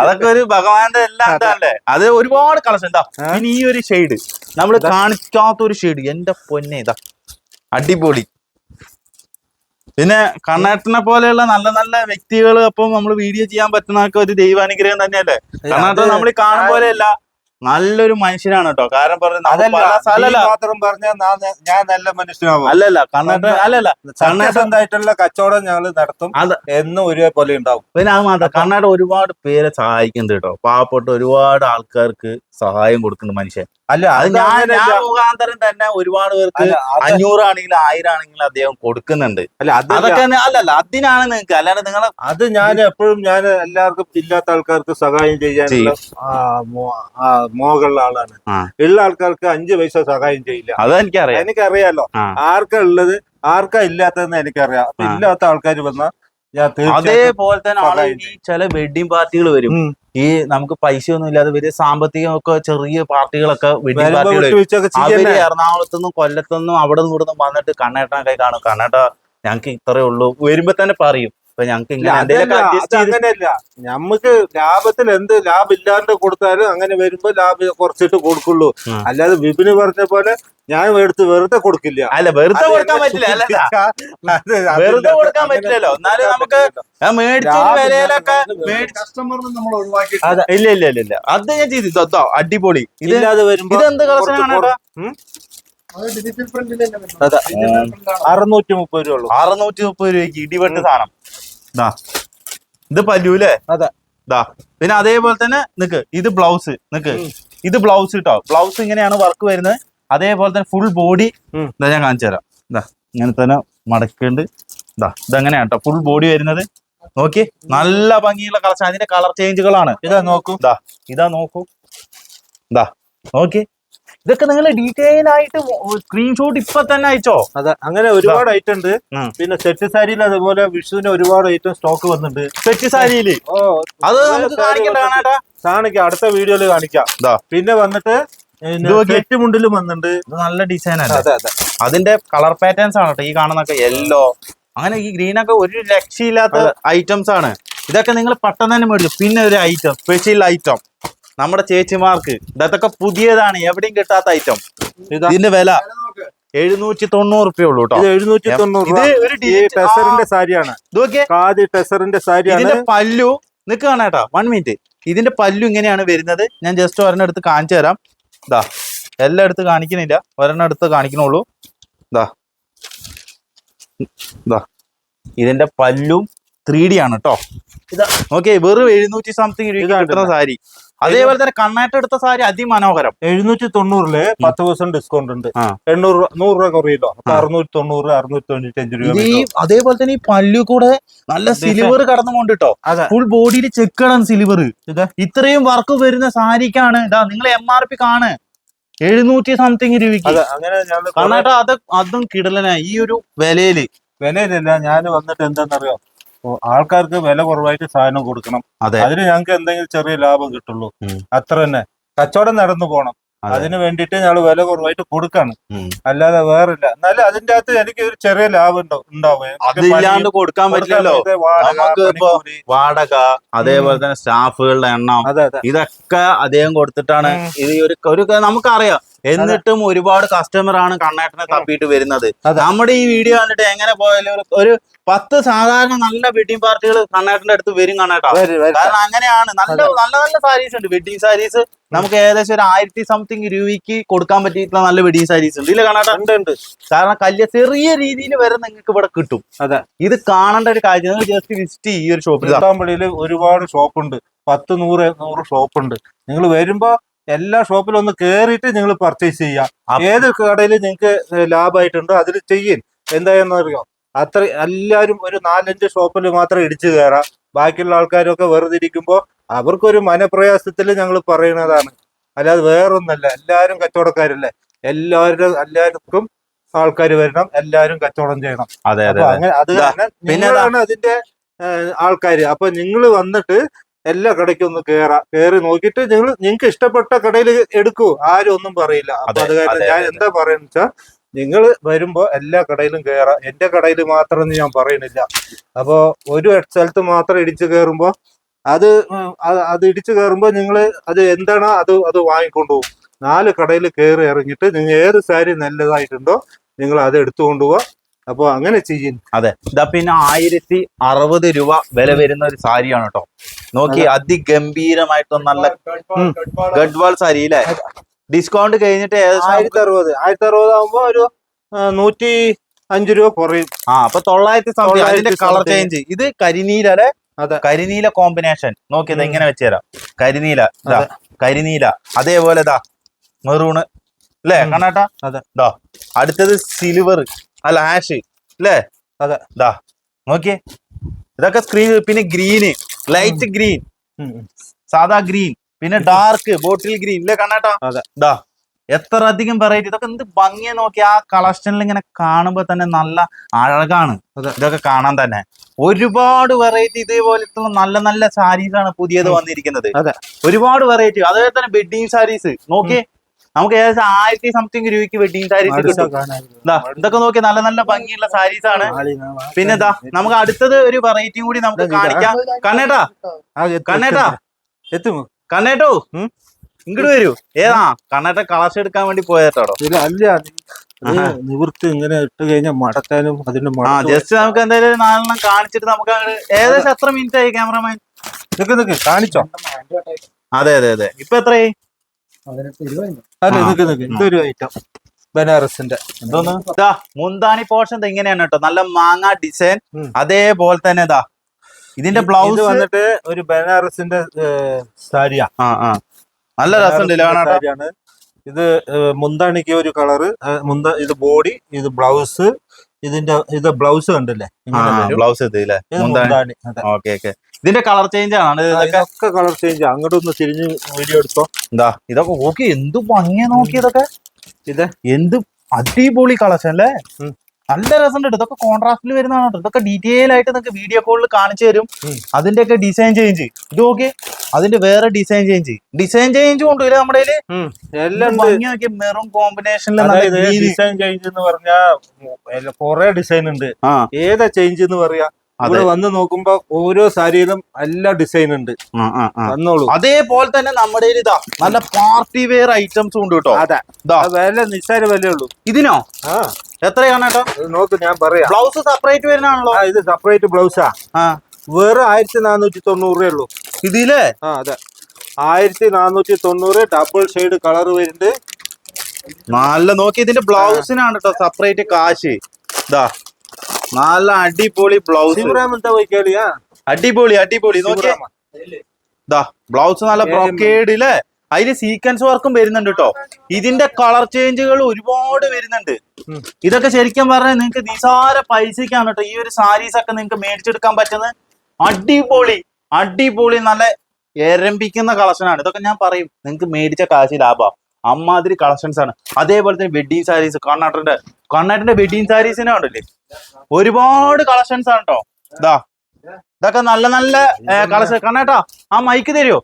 [SPEAKER 1] അതൊക്കെ ഒരു ഭഗവാന്റെ എല്ലാം ഇതല്ലേ? അത് ഒരുപാട് കളക്ഷൻ എന്താ ഇനി ഈ ഒരു ഷെയ്ഡ് നമ്മൾ കാണിക്കാത്ത ഒരു ഷെയ്ഡ് എന്റെ പൊന്നെ ഇതാ. അടിപൊളി. പിന്നെ കണ്ണേട്ടനെ പോലെയുള്ള നല്ല നല്ല വ്യക്തികൾ അപ്പം നമ്മൾ വീഡിയോ ചെയ്യാൻ പറ്റുന്നതൊക്കെ ഒരു ദൈവാനുഗ്രഹം തന്നെയല്ലേ? കണ്ണേട്ടൻ നമ്മൾ കാണും പോലെയല്ല നല്ലൊരു മനുഷ്യനാണ് കേട്ടോ. കാരണം പറഞ്ഞു
[SPEAKER 2] മാത്രം പറഞ്ഞ ഞാൻ നല്ല മനുഷ്യനാവും.
[SPEAKER 1] അല്ലല്ല കണ്ണേട്ടൻ അല്ലല്ല കണ്ണാട്ടായിട്ടുള്ള
[SPEAKER 2] സത്യസന്ധമായിട്ടുള്ള കച്ചവടം ഞങ്ങൾ നടത്തും.
[SPEAKER 1] അത്
[SPEAKER 2] എന്നും ഒരേപോലെ ഉണ്ടാവും.
[SPEAKER 1] പിന്നെ അത് മാത്രം കണ്ണാട് ഒരുപാട് പേരെ സഹായിക്കുന്നുണ്ട് കേട്ടോ. പാവപ്പെട്ട ഒരുപാട് ആൾക്കാർക്ക് സഹായം കൊടുക്കുന്നുണ്ട് മനുഷ്യൻ.
[SPEAKER 2] അല്ല
[SPEAKER 1] അത് ഞാൻ. മുഖാന്തരം തന്നെ ഒരുപാട് പേർക്ക്
[SPEAKER 2] അഞ്ഞൂറ് ആണെങ്കിലും
[SPEAKER 1] അഞ്ഞൂറാണെങ്കിലും ആയിരം ആണെങ്കിലും അദ്ദേഹം കൊടുക്കുന്നുണ്ട്
[SPEAKER 2] അല്ല.
[SPEAKER 1] അതൊക്കെ അല്ലല്ല അതിനാണ് നിങ്ങൾക്ക് അല്ലാണ്ട് നിങ്ങൾ
[SPEAKER 2] അത് ഞാൻ എപ്പോഴും ഞാൻ എല്ലാവർക്കും ഇല്ലാത്ത ആൾക്കാർക്ക് സഹായം ചെയ്യാൻ മോഹമുള്ള ആളാണ്. ഉള്ള ആൾക്കാർക്ക് അഞ്ചു പൈസ സഹായം ചെയ്യില്ല
[SPEAKER 1] അത് എനിക്കറിയാം
[SPEAKER 2] എനിക്കറിയാലോ. ആർക്കാ ഉള്ളത് ആർക്കാ ഇല്ലാത്തതെന്ന് എനിക്കറിയാം. ഇല്ലാത്ത ആൾക്കാർ വന്നാൽ
[SPEAKER 1] അതേപോലെ തന്നെ ഈ ചില വെഡിങ് പാർട്ടികൾ വരും. ഈ നമുക്ക് പൈസ ഒന്നും ഇല്ലാതെ വലിയ സാമ്പത്തികമൊക്കെ ചെറിയ പാർട്ടികളൊക്കെ
[SPEAKER 2] വരുമ്പോ
[SPEAKER 1] പാർട്ടികൾ
[SPEAKER 2] അവർ?
[SPEAKER 1] എറണാകുളത്തുനിന്നും കൊല്ലത്തുനിന്നും അവിടെ നിന്ന് നിന്നും വന്നിട്ട് കണ്ണേട്ടൻ കൈ കാണും. കണ്ണേട്ട ഞങ്ങൾക്ക് ഇത്രയേ ഉള്ളൂ. വരുമ്പോ തന്നെ പറയും. ഇപ്പൊ ഞങ്ങൾക്ക്
[SPEAKER 2] അങ്ങനെയല്ല നമുക്ക് ലാഭത്തിൽ എന്ത് ലാഭം ഇല്ലാണ്ട് കൊടുത്താലും അങ്ങനെ വരുമ്പോ ലാഭ കുറച്ചിട്ട് കൊടുക്കുള്ളൂ. അല്ലാതെ വിപിന് പറഞ്ഞ പോലെ ഞാൻ എടുത്ത് വെറുതെ കൊടുക്കില്ല.
[SPEAKER 1] അല്ല വെറുതെ കൊടുക്കാൻ പറ്റില്ല അല്ല
[SPEAKER 2] സൂചിപ്പിച്ചാ- അത്
[SPEAKER 1] വെറുതെ കൊടുക്കാൻ പറ്റില്ലല്ലോ. എന്നാലും നമുക്ക്. ഇല്ല ഇല്ല ഇല്ല ഇല്ല. അത് ഞാൻ ചെയ്തു. അടിപൊളി. ഇതില്ലാതെ
[SPEAKER 2] ഇല്ലാതെ വരുമ്പോ
[SPEAKER 1] ഇതെന്ത് കളക്ഷൻ.
[SPEAKER 2] അറുന്നൂറ്റി മുപ്പത് രൂപ ഉള്ളൂ
[SPEAKER 1] അറുന്നൂറ്റി മുപ്പത് രൂപയ്ക്ക് ഇടിവെട്ട് സാധനം. ദാ. ഇത് പല്ലൂല്ലേ
[SPEAKER 2] അതെ.
[SPEAKER 1] ദാ. പിന്നെ അതേപോലെ തന്നെ നിക്ക് ഇത് ബ്ലൗസ് നിക്ക്. ഇത് ബ്ലൗസ് കേട്ടോ ബ്ലൗസ് ഇങ്ങനെയാണ് വർക്ക് വരുന്നത്. അതേപോലെ തന്നെ ഫുൾ ബോഡി. ഇതാ ഞാൻ കാണിച്ചു തരാം. ഇതാ ഇങ്ങനെ തന്നെ മടക്കുന്നുണ്ട് ഇതാ ഇതെങ്ങനെയാണ് കേട്ടോ ഫുൾ ബോഡി വരുന്നത്. നോക്കി നല്ല ഭംഗിയുള്ള കളർ. അതിന്റെ കളർ ചേഞ്ചുകളാണ്
[SPEAKER 2] ഇതാ നോക്കൂ.
[SPEAKER 1] ഇതാ നോക്കൂ. ഇതാ നോക്കി. ഇതൊക്കെ നിങ്ങൾ ഡീറ്റെയിൽ ആയിട്ട് സ്ക്രീൻഷോട്ട് ഇപ്പൊ തന്നെ അയച്ചോ?
[SPEAKER 2] അതെ അങ്ങനെ ഒരുപാട് ഐറ്റം ഉണ്ട്. പിന്നെ സെറ്റ് സാരിയിൽ അതുപോലെ വിഷുവിന് ഒരുപാട് ഐറ്റം സ്റ്റോക്ക് വന്നിട്ടുണ്ട്.
[SPEAKER 1] സെറ്റ് സാരിയിൽ
[SPEAKER 2] ഓ
[SPEAKER 1] അത് നമുക്ക്
[SPEAKER 2] കാണിക്കാം അടുത്ത വീഡിയോയിൽ കാണിക്കാം. പിന്നെ വന്നിട്ട്. മുണ്ടിലും വന്നിട്ടുണ്ട്.
[SPEAKER 1] നല്ല ഡിസൈൻ ആണ്
[SPEAKER 2] അതെ അതെ.
[SPEAKER 1] അതിന്റെ കളർ പാറ്റേൺസ് ആണ് കേട്ടോ. ഈ കാണുന്നൊക്കെ യെല്ലോ അങ്ങനെ ഈ ഗ്രീൻ ഒക്കെ ഒരു രക്ഷയില്ലാത്ത ഐറ്റംസ് ആണ്. ഇതൊക്കെ നിങ്ങൾ പെട്ടെന്ന് തന്നെ മേടിക്കും പിന്നെ ഒരു ഐറ്റം സ്പെഷ്യൽ ഐറ്റം നമ്മുടെ ചേച്ചിമാർക്ക് ഇതൊക്കെ പുതിയതാണ് എവിടെയും കിട്ടാത്ത ഐറ്റം
[SPEAKER 2] ഇതാ.
[SPEAKER 1] ഇതിന്റെ വില. എഴുന്നൂറ്റി തൊണ്ണൂറ് റുപ്യ ഉള്ളൂ കേട്ടോ
[SPEAKER 2] എഴുന്നൂറ്റി തൊണ്ണൂറ്
[SPEAKER 1] ഇത് ഒരു
[SPEAKER 2] ടെസറിന്റെ സാരിയാണ്. കാതി ടെസറിന്റെ
[SPEAKER 1] ഇതിന്റെ പല്ലു നിക്ക് കേട്ടോ വൺ മിനിറ്റ് ഇതിന്റെ പല്ലു ഇങ്ങനെയാണ് വരുന്നത്. ഞാൻ ജസ്റ്റ് ഒരെണ്ണം എടുത്ത് കാണിച്ചു തരാം. ഇതാ എല്ലാം എടുത്ത് കാണിക്കണില്ല. ഒരെണ്ണം എടുത്ത് കാണിക്കണുള്ളൂ. ഇതാ ഇതാ ഇതിന്റെ പല്ലും ത്രീ ഡി ആണ് കേട്ടോ ഇതാ. ഓക്കെ വെറും എഴുന്നൂറ്റി സംതിങ് രൂപ കിട്ടുന്ന സാരി. അതേപോലെ തന്നെ കണ്ണാട്ട എടുത്ത സാരി അതിമനോഹരം.
[SPEAKER 2] എഴുന്നൂറ്റി തൊണ്ണൂറിൽ പത്ത് പെർസെന്റ് ഡിസ്കൗണ്ട് ഉണ്ട്. എണ്ണൂറ് നൂറ് രൂപ കുറയില്ലോ. അറുന്നൂറ്റി തൊണ്ണൂറ് അറുന്നൂറ്റി തൊണ്ണൂറ്റി അഞ്ച് രൂപ
[SPEAKER 1] ഈ അതേപോലെ തന്നെ ഈ പല്ലു കൂടെ നല്ല സിൽവർ കടന്നു
[SPEAKER 2] കൊണ്ടിട്ടോ
[SPEAKER 1] ഫുൾ ബോഡിയിൽ ചെക്കണം സിൽവർ
[SPEAKER 2] ഇത്?
[SPEAKER 1] ഇത്രയും വർക്ക് വരുന്ന സാരിക്കാണ്. ഇതാ നിങ്ങൾ എം ആർ പി കാണ്. എഴുന്നൂറ്റി സംതിങ് രൂപയ്ക്ക്. കർണാടക അത് അതും കിടലന ഈ ഒരു വിലയിൽ.
[SPEAKER 2] വിലയിലല്ല ഞാൻ വന്നിട്ട് എന്താണെന്നറിയോ ആൾക്കാർക്ക് വില കുറവായിട്ട് സാധനം കൊടുക്കണം.
[SPEAKER 1] അതെ.
[SPEAKER 2] അതിന് ഞങ്ങൾക്ക് എന്തെങ്കിലും ചെറിയ ലാഭം കിട്ടുള്ളൂ. അത്ര തന്നെ. കച്ചവടം നടന്നു പോകണം
[SPEAKER 1] അതെ.
[SPEAKER 2] അതിന് വേണ്ടിയിട്ട് ഞങ്ങൾ വില കുറവായിട്ട് കൊടുക്കാണ്. അല്ലാതെ വേറില്ല. എന്നാലും അതിന്റെ അകത്ത് എനിക്ക് ഒരു ചെറിയ ലാഭം ഉണ്ടാവും.
[SPEAKER 1] കൊടുക്കാൻ പറ്റില്ലല്ലോ.
[SPEAKER 2] വാടക,
[SPEAKER 1] അതേപോലെ തന്നെ സ്റ്റാഫുകളുടെ എണ്ണം ഇതൊക്കെ അദ്ദേഹം കൊടുത്തിട്ടാണ്. ഇത് ഒരു നമുക്കറിയാം. എന്നിട്ടും ഒരുപാട് കസ്റ്റമർ ആണ് കണ്ണേട്ടനെ തപ്പിയിട്ട് വരുന്നത്. നമ്മുടെ ഈ വീഡിയോ കണ്ടിട്ട് എങ്ങനെ പോയാലും ഒരു- പത്ത് സാധാരണ നല്ല വെഡിങ് പാർട്ടികൾ കണ്ണേട്ടന്റെ അടുത്ത് വരും കണ്ണേട്ടാ. കാരണം അങ്ങനെയാണ്. നല്ല നല്ല നല്ല സാരീസ് ഉണ്ട്. വെഡിങ് സാരീസ് നമുക്ക് ഏകദേശം ഒരു ആയിരത്തി സംതിങ് രൂപയ്ക്ക് കൊടുക്കാൻ പറ്റിയിട്ടുള്ള നല്ല വെഡിങ് സാരീസ് ഉണ്ട്. ഇല്ല കാണാട്ട
[SPEAKER 2] ഉണ്ട് ഉണ്ട്.
[SPEAKER 1] കാരണം കല്യ ചെറിയ രീതിയിൽ വരെ നിങ്ങൾക്ക് ഇവിടെ കിട്ടും.
[SPEAKER 2] അതെ.
[SPEAKER 1] ഇത് കാണേണ്ട ഒരു കാര്യം നിങ്ങൾ ജസ്റ്റ് വിസിറ്റ് ഈ ഒരു ഷോപ്പിൽ
[SPEAKER 2] ഒരുപാട് ഒരുപാട് ഷോപ്പുണ്ട് പത്ത് നൂറ് നൂറ് ഷോപ്പുണ്ട് നിങ്ങൾ വരുമ്പോ എല്ലാ ഷോപ്പിലും ഒന്ന് കേറിയിട്ട് നിങ്ങൾ പർച്ചേസ് ചെയ്യാം ഏത് കടയിൽ നിങ്ങൾക്ക് ലാഭമായിട്ടുണ്ടോ അതിൽ ചെയ്യും. എന്തായെന്ന് അറിയോ? അത്ര എല്ലാവരും ഒരു നാലഞ്ച് ഷോപ്പിൽ മാത്രം ഇടിച്ചു കയറാം ബാക്കിയുള്ള ആൾക്കാരൊക്കെ വെറുതെ ഇരിക്കുമ്പോൾ അവർക്കൊരു മനപ്രയാസത്തിൽ ഞങ്ങൾ പറയുന്നതാണ് അല്ലാതെ വേറൊന്നല്ല എല്ലാവരും കച്ചവടക്കാരല്ലേ? എല്ലാവരുടെ എല്ലാവർക്കും ആൾക്കാർ വരണം എല്ലാവരും കച്ചവടം ചെയ്യണം.
[SPEAKER 1] അതെ
[SPEAKER 2] അപ്പൊ അങ്ങനെ അത്
[SPEAKER 1] പിന്നെ
[SPEAKER 2] നിങ്ങളാണ് അതിന്റെ ആൾക്കാർ അപ്പൊ നിങ്ങൾ വന്നിട്ട് എല്ലാ കടയ്ക്കും ഒന്ന് കേറാം കേറി നോക്കിയിട്ട് നിങ്ങൾ നിങ്ങൾക്ക് ഇഷ്ടപ്പെട്ട കടയിൽ എടുക്കൂ. ആരും ഒന്നും പറയില്ല. അപ്പൊ
[SPEAKER 1] അതെ,
[SPEAKER 2] കാരണം ഞാൻ എന്താ പറയുന്ന വെച്ചാൽ നിങ്ങൾ വരുമ്പോ എല്ലാ കടയിലും കയറാം എന്റെ കടയിൽ മാത്രം എന്ന് ഞാൻ പറയുന്നില്ല. അപ്പോ ഒരു സ്ഥലത്ത് മാത്രം ഇടിച്ചു കയറുമ്പോ അത് അത് ഇടിച്ചു കയറുമ്പോ നിങ്ങൾ അത് എന്താണോ അത് അത് വാങ്ങിക്കൊണ്ടുപോകും നാല് കടയിൽ കയറി ഇറങ്ങിയിട്ട് നിങ്ങൾ ഏത് സാരി നല്ലതായിട്ടുണ്ടോ നിങ്ങൾ അത് എടുത്തു പോവാ. അപ്പൊ അങ്ങനെ ചെയ്യും.
[SPEAKER 1] അതെ. ഇതാ പിന്നെ ആയിരത്തി അറുപത് രൂപ വില വരുന്ന ഒരു സാരിയാണ് കേട്ടോ നോക്കി അതിഗംഭീരമായിട്ടും നല്ല
[SPEAKER 3] ഗഡ്വാൾ,
[SPEAKER 1] സാരി അല്ലേ ഡിസ്കൗണ്ട് കഴിഞ്ഞിട്ട് ഏകദേശം
[SPEAKER 2] ആയിരത്തി അറുപത്. ആയിരത്തി അറുപത് ആകുമ്പോ ഒരു നൂറ്റി അഞ്ചു രൂപ കുറയും.
[SPEAKER 1] ആ അപ്പൊ തൊള്ളായിരത്തി സംതിങ് അതിന്റെ കളർ ചേഞ്ച്. ഇത് കരിനീലയുടെ
[SPEAKER 2] അതെ.
[SPEAKER 1] കരിനീല കോമ്പിനേഷൻ. നോക്കിയത്
[SPEAKER 2] എങ്ങനെ
[SPEAKER 1] ഇങ്ങനെ വെച്ചുതരാം? കരിനീല ഇതാ. കരിനീല. അതേപോലെ ഇതാ മെറൂണ്. അല്ലേ. കണ്ണാട്ടാ?
[SPEAKER 2] അതെ.
[SPEAKER 1] ഇതാ. അടുത്തത് സിൽവർ. അല്ല ആഷ് അല്ലേ
[SPEAKER 2] അതെ.
[SPEAKER 1] ഇതാ നോക്കിയേ. ഇതൊക്കെ സ്ക്രീൻ പിന്നെ ഗ്രീന് ലൈറ്റ് ഗ്രീൻ. സാധാ ഗ്രീൻ പിന്നെ ഡാർക്ക് ബോട്ടിൽ ഗ്രീൻ ഇല്ലേ കണ്ണാട്ടാ?
[SPEAKER 2] അതെ.
[SPEAKER 1] ഇതാ എത്ര അധികം വെറൈറ്റി ഇതൊക്കെ എന്ത് ഭംഗിയെ നോക്കി ആ കളക്ഷനിൽ ഇങ്ങനെ കാണുമ്പോ തന്നെ നല്ല അഴകാണ്. ഇതൊക്കെ കാണാൻ തന്നെ. ഒരുപാട് വെറൈറ്റി ഇതേപോലത്തുള്ള നല്ല നല്ല സാരീസാണ് പുതിയത് വന്നിരിക്കുന്നത്. ഒരുപാട് വെറൈറ്റി അതേപോലെ തന്നെ ബെഡിങ് സാരീസ് നോക്കി നമുക്ക് ഏകദേശം ആയിരത്തി സംതിങ് രൂപയ്ക്ക് വെഡിങ് സാരീസ് കിട്ടും. ഇതാ ഇതൊക്കെ നോക്കി നല്ല നല്ല ഭംഗിയുള്ള സാരീസ് ആണ്. പിന്നെ ഇതാ നമുക്ക് അടുത്തത് ഒരു വെറൈറ്റിയും കൂടി നമുക്ക്. കാണിക്കാം. കണ്ണേട്ടാ. കണ്ണേട്ടാ.
[SPEAKER 2] എത്തും.
[SPEAKER 1] കണ്ണേട്ടോ. ഇങ്ങോട്ട് വരൂ. ഏതാ കണ്ണേട്ട കളക്ഷൻ എടുക്കാൻ വേണ്ടി പോയതാട്ടോ.
[SPEAKER 2] അല്ല നിവൃത്തി ഇങ്ങനെ ഇട്ട് കഴിഞ്ഞാൽ മടക്കാനും അതിന്റെ
[SPEAKER 1] ജസ്റ്റ് നമുക്ക് എന്തായാലും നാലെണ്ണം കാണിച്ചിട്ട് നമുക്ക് ഏകദേശം എത്ര മിനിറ്റ് ആയി ക്യാമറമാൻ
[SPEAKER 2] നിക്ക് നിക്ക് കാണിച്ചോ.
[SPEAKER 1] അതെ അതെ അതെ. ഇപ്പൊ എത്രയായി?
[SPEAKER 2] ഇതൊരു ഐറ്റം ബനാറസിന്റെ.
[SPEAKER 1] ഇതാ മുന്താണി പോർഷൻ ഇങ്ങനെയാണ് കേട്ടോ? നല്ല മാങ്ങ ഡിസൈൻ അതേപോലെ തന്നെ ഇതാ ഇതിന്റെ ബ്ലൗസ്
[SPEAKER 2] വന്നിട്ട് ഒരു ബനാറസിന്റെ സാരിയാ.
[SPEAKER 1] ആ ആ. നല്ല രസമുണ്ട്
[SPEAKER 2] സാരിയാണ്. ഇത് മുന്താണിക്ക് ഒരു കളറ് മുന്ത ഇത് ബോഡി ഇത് ബ്ലൗസ് ഇതിന്റെ ഇത് ബ്ലൗസ് കണ്ടില്ലേ?
[SPEAKER 1] Blouse okay okay. ഇതിന്റെ കളർ ചേഞ്ച് ആണ്? ഇതൊക്കെ
[SPEAKER 2] കളർ ചേഞ്ച് അങ്ങോട്ട് ഒന്ന് തിരിഞ്ഞ് വീഡിയോ എടുത്തോ.
[SPEAKER 1] എന്താ ഇതൊക്കെ ഓക്കെ എന്ത് ഭംഗിയാ നോക്കി ഇതൊക്കെ.
[SPEAKER 2] ഇത്.
[SPEAKER 1] എന്ത് അടിപൊളി കളക്ഷൻ അല്ലേ. നല്ല രസമുണ്ട്. ഇതൊക്കെ കോൺട്രാസ്റ്റിൽ വരുന്നതാണ് കേട്ടോ. ഇതൊക്കെ ഡീറ്റെയിൽ ആയിട്ട് നിങ്ങൾക്ക് വീഡിയോ കോളിൽ കാണിച്ചു തരും. അതിന്റെ ഒക്കെ ഡിസൈൻ ചേഞ്ച് ഇത് ഓക്കെ അതിന്റെ വേറെ ഡിസൈൻ ചേഞ്ച് ഡിസൈൻ ചേഞ്ച് കൊണ്ട് ഇല്ലേ നമ്മുടെ മെറും കോമ്പിനേഷനിൽ
[SPEAKER 2] ഡിസൈൻ ചേഞ്ച് എന്ന് പറഞ്ഞാൽ കൊറേ ഡിസൈൻ ഉണ്ട്. ഏതാ ചേഞ്ച് എന്ന് പറയാ? അവിടെ വന്ന് നോക്കുമ്പോ ഓരോ സാരിയിലും എല്ലാ ഡിസൈൻ ഉണ്ട്. വന്നോളൂ.
[SPEAKER 1] അതേപോലെ തന്നെ നമ്മുടെ ഇതാ നല്ല പാർട്ടി വെയർ ഐറ്റംസും ഉണ്ട് കേട്ടോ
[SPEAKER 2] അതെ. വില നിസ്സാര വിലയുള്ളൂ
[SPEAKER 1] ഇതിനോ? എത്രയാണ് കേട്ടോ?
[SPEAKER 2] നോക്ക് ഞാൻ പറയാം.
[SPEAKER 1] ബ്ലൗസ് സെപ്പറേറ്റ് വരുന്നതാണല്ലോ.
[SPEAKER 2] ഇത് സെപ്പറേറ്റ് ബ്ലൗസാ.
[SPEAKER 1] ആ.
[SPEAKER 2] വേറെ ആയിരത്തി നാനൂറ്റി തൊണ്ണൂറ് രൂപ ഉള്ളൂ.
[SPEAKER 1] ഇതിലേ?
[SPEAKER 2] ആ അതെ. ആയിരത്തി നാനൂറ്റി തൊണ്ണൂറ് ഡബിൾ ഷെയ്ഡ് കളർ വരുന്നുണ്ട്.
[SPEAKER 1] നല്ല നോക്കി ഇതിന്റെ ബ്ലൗസിനാണ് കേട്ടോ സെപ്പറേറ്റ് കാശ്. ഇതാ നല്ല അടിപൊളി ബ്ലൗസ്. അടിപൊളി അടിപൊളി. നോക്കിയാ. ബ്ലൗസ് നല്ല
[SPEAKER 2] ഏ,
[SPEAKER 1] അതിൽ സീക്വൻസ് വർക്കും വരുന്നുണ്ട് കേട്ടോ ഇതിന്റെ കളർ ചേഞ്ചുകൾ ഒരുപാട് വരുന്നുണ്ട്. ഇതൊക്കെ ശരിക്കും പറഞ്ഞാൽ നിങ്ങൾക്ക് നിസാര പൈസക്കാണ് കേട്ടോ ഈ ഒരു സാരീസ് ഒക്കെ നിങ്ങൾക്ക് മേടിച്ചെടുക്കാൻ പറ്റുന്നത്. അടിപൊളി അടിപൊളി നല്ല എരമ്പിക്കുന്ന കളക്ഷനാണ് ഇതൊക്കെ ഞാൻ പറയും നിങ്ങൾക്ക് മേടിച്ച കാശ് ലാഭം. അമ്മാതിരി കളക്ഷൻസ് ആണ്. അതേപോലെ തന്നെ വെഡിങ് സാരീസ് കർണാടകന്റെ കർണാടകന്റെ വെഡിങ് സാരീസിനെ ഉണ്ടല്ലേ ഒരുപാട് കളക്ഷൻസ് ആണ് കേട്ടോ ഇതാ ഇതൊക്കെ നല്ല നല്ല കളക്ഷൻ കർണാട്ടാ ആ മൈക്ക് തരുമോ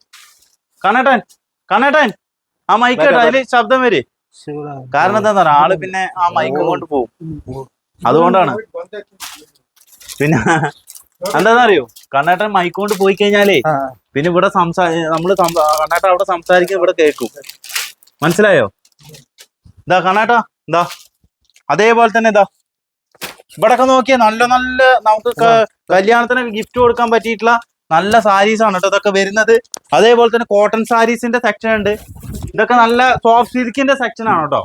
[SPEAKER 1] കണ്ണേട്ടൻ കണ്ണേട്ടൻ ആ മൈക്ക് കേട്ടോ അതിൽ ശബ്ദം വരെ. കാരണം എന്താ പറയുക ആൾ പിന്നെ ആ മൈക്ക് കൊണ്ട് പോകും. അതുകൊണ്ടാണ്. പിന്നെ എന്താണെന്നറിയോ കണ്ണേട്ടൻ മൈക്ക് കൊണ്ട് പോയി കഴിഞ്ഞാലേ പിന്നെ ഇവിടെ സംസാ നമ്മൾ കണ്ണേട്ട കണ്ണേട്ടൻ അവിടെ സംസാരിക്കാൻ ഇവിടെ കേൾക്കും. മനസ്സിലായോ? ഇതാ കണ്ണേട്ട ഇതാ. അതേപോലെ തന്നെ ഇതാ. ഇവിടൊക്കെ നോക്കിയാ നല്ല നല്ല നമുക്ക് കല്യാണത്തിന് ഗിഫ്റ്റ് കൊടുക്കാൻ പറ്റിയിട്ടുള്ള നല്ല സാരീസ് ആണ് കേട്ടോ ഇതൊക്കെ വരുന്നത്. അതേപോലെ തന്നെ കോട്ടൺ സാരീസിന്റെ സെക്ഷൻ ഉണ്ട്. ഇതൊക്കെ നല്ല സോഫ്റ്റ് സിൽക്കിന്റെ സെക്ഷൻ ആണ് കേട്ടോ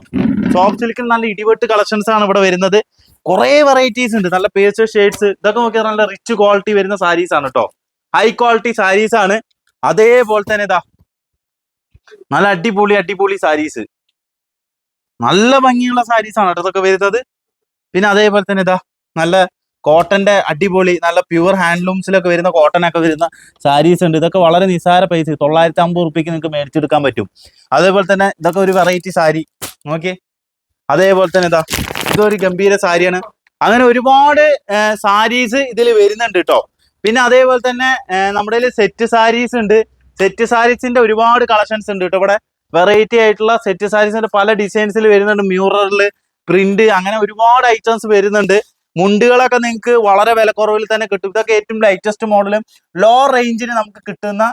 [SPEAKER 1] സോഫ്റ്റ് സിൽക്കിൽ നല്ല ഇടിവെട്ട് കളക്ഷൻസ് ആണ് ഇവിടെ വരുന്നത്. കുറെ വെറൈറ്റീസ് ഉണ്ട്. നല്ല പേസ്റ്റ് ഷെയ്ഡ്സ് ഇതൊക്കെ നോക്കിയാൽ നല്ല റിച്ച് ക്വാളിറ്റി വരുന്ന സാരീസ് ആണ് കേട്ടോ ഹൈ ക്വാളിറ്റി സാരീസ് ആണ്. അതേപോലെ തന്നെ ഇതാ. നല്ല അടിപൊളി അടിപൊളി സാരീസ് നല്ല ഭംഗിയുള്ള സാരീസ് ആണ് കേട്ടോ ഇതൊക്കെ വരുന്നത്. പിന്നെ അതേപോലെ തന്നെ ഇതാ. നല്ല കോട്ടന്റെ അടിപൊളി നല്ല പ്യുവർ ഹാൻഡ്ലൂംസിലൊക്കെ വരുന്ന കോട്ടൺ ഒക്കെ വരുന്ന സാരീസ് ഉണ്ട്. ഇതൊക്കെ വളരെ നിസ്സാര പൈസ തൊള്ളായിരത്തി അമ്പത് റുപ്യക്ക് നിങ്ങൾക്ക് മേടിച്ചെടുക്കാൻ പറ്റും. അതേപോലെ തന്നെ ഇതൊക്കെ ഒരു വെറൈറ്റി സാരി നോക്കിയേ. അതേപോലെ തന്നെ ഇതാ ഇതൊരു ഗംഭീര സാരിയാണ് അങ്ങനെ ഒരുപാട് സാരീസ് ഇതിൽ വരുന്നുണ്ട് കേട്ടോ പിന്നെ അതേപോലെ തന്നെ നമ്മുടെ സെറ്റ് സാരീസ് ഉണ്ട്. സെറ്റ് സാരീസിന്റെ ഒരുപാട് കളക്ഷൻസ് ഉണ്ട് കേട്ടോ ഇവിടെ വെറൈറ്റി ആയിട്ടുള്ള സെറ്റ് സാരീസിന്റെ പല ഡിസൈൻസിൽ വരുന്നുണ്ട്. മ്യൂററിൽ പ്രിന്റ് അങ്ങനെ ഒരുപാട് ഐറ്റംസ് വരുന്നുണ്ട്. മുണ്ടുകളൊക്കെ നിങ്ങൾക്ക് വളരെ വിലക്കുറവിൽ തന്നെ കിട്ടും. ഇതൊക്കെ ഏറ്റവും ലൈറ്റസ്റ്റ് മോഡലും ലോ റേഞ്ചിന് നമുക്ക് കിട്ടുന്ന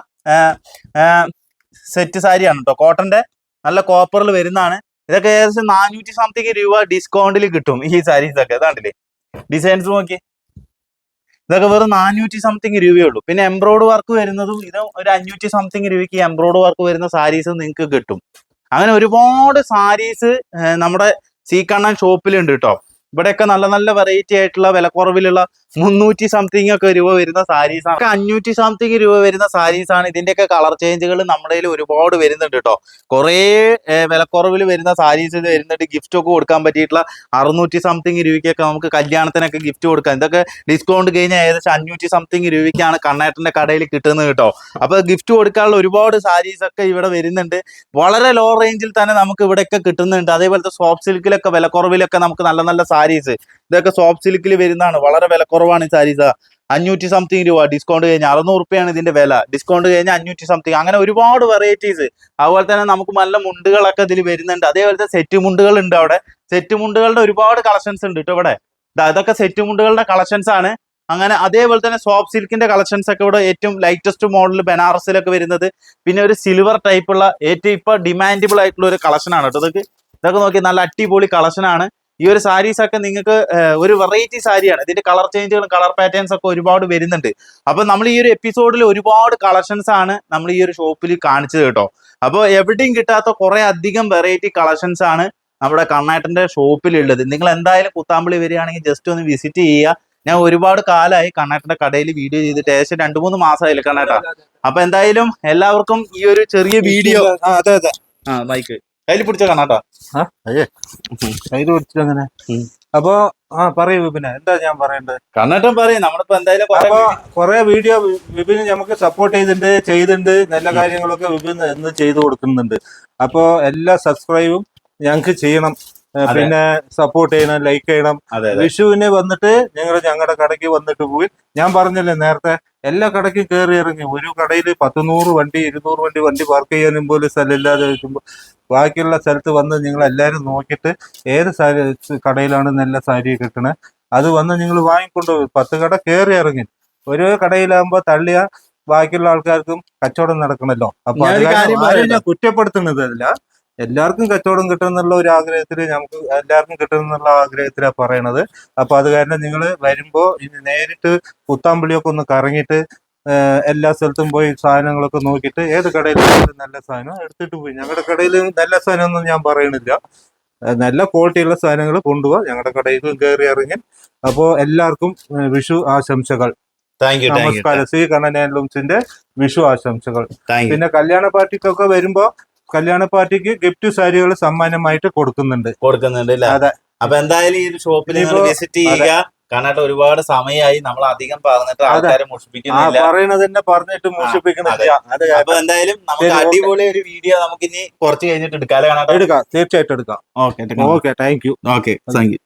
[SPEAKER 1] സെറ്റ് സാരിയാണ് കേട്ടോ കോട്ടന്റെ നല്ല കോപ്പറിൽ വരുന്നതാണ്. ഇതൊക്കെ ഏകദേശം നാനൂറ്റി സംതിങ് രൂപ ഡിസ്കൗണ്ടിൽ കിട്ടും ഈ സാരീസ് ഒക്കെ. ഇതാണ്ടില്ലേ ഡിസൈൻസ് നോക്കി ഇതൊക്കെ വെറും നാനൂറ്റി സംതിങ് രൂപയേ ഉള്ളൂ. പിന്നെ എംബ്രോയ്ഡ് വർക്ക് വരുന്നതും ഇത് ഒരു അഞ്ഞൂറ്റി സംതിങ് രൂപയ്ക്ക് എംബ്രോയ്ഡ് വർക്ക് വരുന്ന സാരീസ് നിങ്ങൾക്ക് കിട്ടും. അങ്ങനെ ഒരുപാട് സാരീസ് നമ്മുടെ സീക്കണ്ണൻ ഷോപ്പിലുണ്ട് കേട്ടോ ഇവിടെയൊക്കെ നല്ല നല്ല വെറൈറ്റി ആയിട്ടുള്ള വിലക്കുറവിലുള്ള മുന്നൂറ്റി സംതിങ് ഒക്കെ രൂപ വരുന്ന സാരീസ് ആണ്. അഞ്ഞൂറ്റി സംതിങ് രൂപ വരുന്ന സാരീസ് ആണ്. ഇതിന്റെയൊക്കെ കളർ ചേഞ്ചുകൾ നമ്മുടെ ഒരുപാട് വരുന്നുണ്ട് കേട്ടോ കുറേ വിലക്കുറവിൽ വരുന്ന സാരീസ് വരുന്നുണ്ട്. ഗിഫ്റ്റ് ഒക്കെ കൊടുക്കാൻ പറ്റിയിട്ടുള്ള അറുന്നൂറ്റി സംതിങ് രൂപയ്ക്കൊക്കെ നമുക്ക് കല്യാണത്തിനൊക്കെ ഗിഫ്റ്റ് കൊടുക്കാം. ഇതൊക്കെ ഡിസ്കൗണ്ട് കഴിഞ്ഞാൽ ഏകദേശം അഞ്ഞൂറ്റി സംതിങ് രൂപയ്ക്കാണ് കണ്ണേട്ടന്റെ കടയിൽ കിട്ടുന്നത് കേട്ടോ അപ്പൊ ഗിഫ്റ്റ് കൊടുക്കാനുള്ള ഒരുപാട് സാരീസ് ഒക്കെ ഇവിടെ വരുന്നുണ്ട്. വളരെ ലോ റേഞ്ചിൽ തന്നെ നമുക്ക് ഇവിടെയൊക്കെ കിട്ടുന്നുണ്ട്. അതേപോലത്തെ സോഫ്റ്റ് സിൽക്കിലൊക്കെ വിലക്കുറവിലൊക്കെ നമുക്ക് നല്ല നല്ല സാരീസ്. ഇതൊക്കെ സോഫ്റ്റ് സിൽക്കിൽ വരുന്നതാണ്. വളരെ വിലക്കുറവാണ് ഈ സാരീസ്. അഞ്ഞൂറ്റി സംതിങ് രൂപ. ഡിസ്കൗണ്ട് കഴിഞ്ഞാൽ അറുന്നൂറ് റുപ്യാണ് ഇതിന്റെ വില. ഡിസ്കൗണ്ട് കഴിഞ്ഞാൽ അഞ്ഞൂറ്റി സംതിങ് അങ്ങനെ ഒരുപാട് വെറൈറ്റീസ് അതുപോലെ തന്നെ നമുക്ക് നല്ല മുണ്ടുകളൊക്കെ ഇതിൽ വരുന്നുണ്ട്. അതേപോലത്തെ സെറ്റ് മുണ്ടുകൾ ഉണ്ട് അവിടെ. സെറ്റ് മുണ്ടുകളുടെ ഒരുപാട് കളക്ഷൻസ് ഉണ്ട് കേട്ടോ ഇവിടെ. ഇതൊക്കെ സെറ്റ് മുണ്ടുകളുടെ കളക്ഷൻസ് ആണ്. അങ്ങനെ അതേപോലെ തന്നെ സോഫ്റ്റ് സിൽക്കിന്റെ കളക്ഷൻസ് ഒക്കെ ഇവിടെ ഏറ്റവും ലൈറ്റസ്റ്റ് മോഡൽ ബനാറസിലൊക്കെ വരുന്നത്. പിന്നെ ഒരു സിൽവർ ടൈപ്പുള്ള ഏറ്റവും ഇപ്പൊ ഡിമാൻഡബിൾ ആയിട്ടുള്ള ഒരു കളക്ഷൻ ആണ് കേട്ടോ ഇതൊക്കെ. ഇതൊക്കെ നോക്കി നല്ല അടിപൊളി കളക്ഷൻ ആണ്. ഈ ഒരു സാരീസ് ഒക്കെ നിങ്ങൾക്ക് ഒരു വെറൈറ്റി സാരിയാണ് ഇതിന്റെ കളർ ചേഞ്ചുകളും കളർ പാറ്റേൺസ് ഒക്കെ ഒരുപാട് വരുന്നുണ്ട്. അപ്പൊ നമ്മൾ ഈ ഒരു എപ്പിസോഡിൽ ഒരുപാട് കളക്ഷൻസ് ആണ് നമ്മൾ ഈ ഒരു ഷോപ്പിൽ കാണിച്ചത് കേട്ടോ. അപ്പോൾ എവിടെയും കിട്ടാത്ത കുറെ അധികം വെറൈറ്റി കളക്ഷൻസ് ആണ് നമ്മുടെ കണ്ണാട്ടന്റെ ഷോപ്പിലുള്ളത് നിങ്ങൾ എന്തായാലും കുത്താമ്പളി വരികയാണെങ്കിൽ ജസ്റ്റ് ഒന്ന് വിസിറ്റ് ചെയ്യുക. ഞാൻ ഒരുപാട് കാലമായി കണ്ണാട്ടന്റെ കടയിൽ വീഡിയോ ചെയ്തിട്ട് ഏകദേശം രണ്ടു മൂന്ന് മാസമായില്ല കണ്ണാട്ട? അപ്പൊ എന്തായാലും എല്ലാവർക്കും ഈ ഒരു ചെറിയ വീഡിയോ
[SPEAKER 2] അതെ അതെ.
[SPEAKER 1] ആ മൈക്ക് കയ്യിൽ പിടിച്ച
[SPEAKER 2] അയ്യേ. കയ്യിൽ പിടിച്ചിട്ട് അങ്ങനെ. അപ്പൊ ആ പറയൂ വിപിന്. എന്താ ഞാൻ പറയണ്ടത്?
[SPEAKER 1] കണ്ണാട്ടൻ പറയും. നമ്മളിപ്പോ എന്തായാലും കുറെ
[SPEAKER 2] അപ്പൊ കൊറേ വീഡിയോ വിപിന് നമുക്ക് സപ്പോർട്ട് ചെയ്തിട്ടുണ്ട് ചെയ്തിട്ടുണ്ട് നല്ല കാര്യങ്ങളൊക്കെ വിപിൻ എന്ന് ചെയ്തു കൊടുക്കുന്നുണ്ട്. അപ്പോ എല്ലാ സബ്സ്ക്രൈബും ഞങ്ങൾക്ക് ചെയ്യണം. പിന്നെ സപ്പോർട്ട് ചെയ്യണം ലൈക്ക് ചെയ്യണം. വിഷുവിന് വന്നിട്ട് ഞങ്ങൾ ഞങ്ങളുടെ കടയ്ക്ക് വന്നിട്ട് പോയി. ഞാൻ പറഞ്ഞല്ലേ നേരത്തെ എല്ലാ കടയ്ക്കും കയറി ഇറങ്ങി. ഒരു കടയിൽ പത്ത് നൂറ് വണ്ടി ഇരുന്നൂറ് വണ്ടി വണ്ടി പാർക്ക് ചെയ്യാനും പോലും സ്ഥലമില്ലാതെ വെക്കുമ്പോൾ ബാക്കിയുള്ള സ്ഥലത്ത് വന്ന് നിങ്ങൾ എല്ലാവരും നോക്കിയിട്ട് ഏത് സാരി കടയിലാണ് നല്ല സാരി കിട്ടണത് അത് വന്ന് നിങ്ങൾ വാങ്ങിക്കൊണ്ടുപോയി പത്ത് കട കയറി ഇറങ്ങി. ഒരു കടയിലാകുമ്പോൾ തള്ളിയ ബാക്കിയുള്ള ആൾക്കാർക്കും കച്ചവടം നടക്കണല്ലോ. അപ്പൊ കുറ്റപ്പെടുത്തുന്നതല്ല.
[SPEAKER 1] ഞാനൊരു
[SPEAKER 2] എല്ലാവർക്കും കച്ചവടം കിട്ടുന്നുള്ള ഒരു ആഗ്രഹത്തിൽ നമുക്ക് എല്ലാവർക്കും കിട്ടുന്നുള്ള ആഗ്രഹത്തിലാണ് പറയണത്. അപ്പോൾ അത് കാരണം നിങ്ങൾ വരുമ്പോ ഇനി നേരിട്ട് പുത്താമ്പള്ളിയൊക്കെ ഒന്ന് കറങ്ങിയിട്ട് എല്ലാ സ്ഥലത്തും പോയി സാധനങ്ങളൊക്കെ നോക്കിയിട്ട് ഏത് കടയിൽ നല്ല സാധനം എടുത്തിട്ട് പോയി. ഞങ്ങളുടെ കടയിൽ നല്ല സാധനം ഒന്നും ഞാൻ പറയണില്ല. നല്ല ക്വാളിറ്റിയുള്ള സാധനങ്ങൾ കൊണ്ടുപോവാ ഞങ്ങളുടെ കടയിലും കയറി ഇറങ്ങി. അപ്പോ എല്ലാവർക്കും വിഷു ആശംസകൾ. നമസ്കാരം. ശ്രീ കണ്ണൻ വിഷു ആശംസകൾ. പിന്നെ കല്യാണ പാർട്ടിക്കൊക്കെ വരുമ്പോ കല്യാണ പാർട്ടിക്ക് ഗിഫ്റ്റ് സാരികൾ സമ്മാനമായിട്ട് കൊടുക്കുന്നുണ്ട്.
[SPEAKER 1] കൊടുക്കുന്നുണ്ട്
[SPEAKER 2] അതെ.
[SPEAKER 1] അപ്പൊ എന്തായാലും ഈ ഒരു ഷോപ്പിൽ വിസിറ്റ് ചെയ്യുക. കാരണം ഒരുപാട് സമയമായി നമ്മൾ അധികം പറഞ്ഞിട്ട്. ആൾക്കാരെ മോഷിപ്പിക്കുന്നില്ല പറയുന്നത്
[SPEAKER 2] പറയണത് തന്നെ പറഞ്ഞിട്ട് മോഷിപ്പിക്കണില്ല
[SPEAKER 1] അപ്പൊ എന്തായാലും നമുക്ക് അടിപൊളി ഒരു വീഡിയോ നമുക്ക് ഇനി കുറച്ച് കഴിഞ്ഞിട്ട് എടുക്കാം.
[SPEAKER 2] എടുക്കാം. തീർച്ചയായിട്ടും എടുക്കാം.
[SPEAKER 1] Okay
[SPEAKER 2] okay thank you
[SPEAKER 1] okay thank you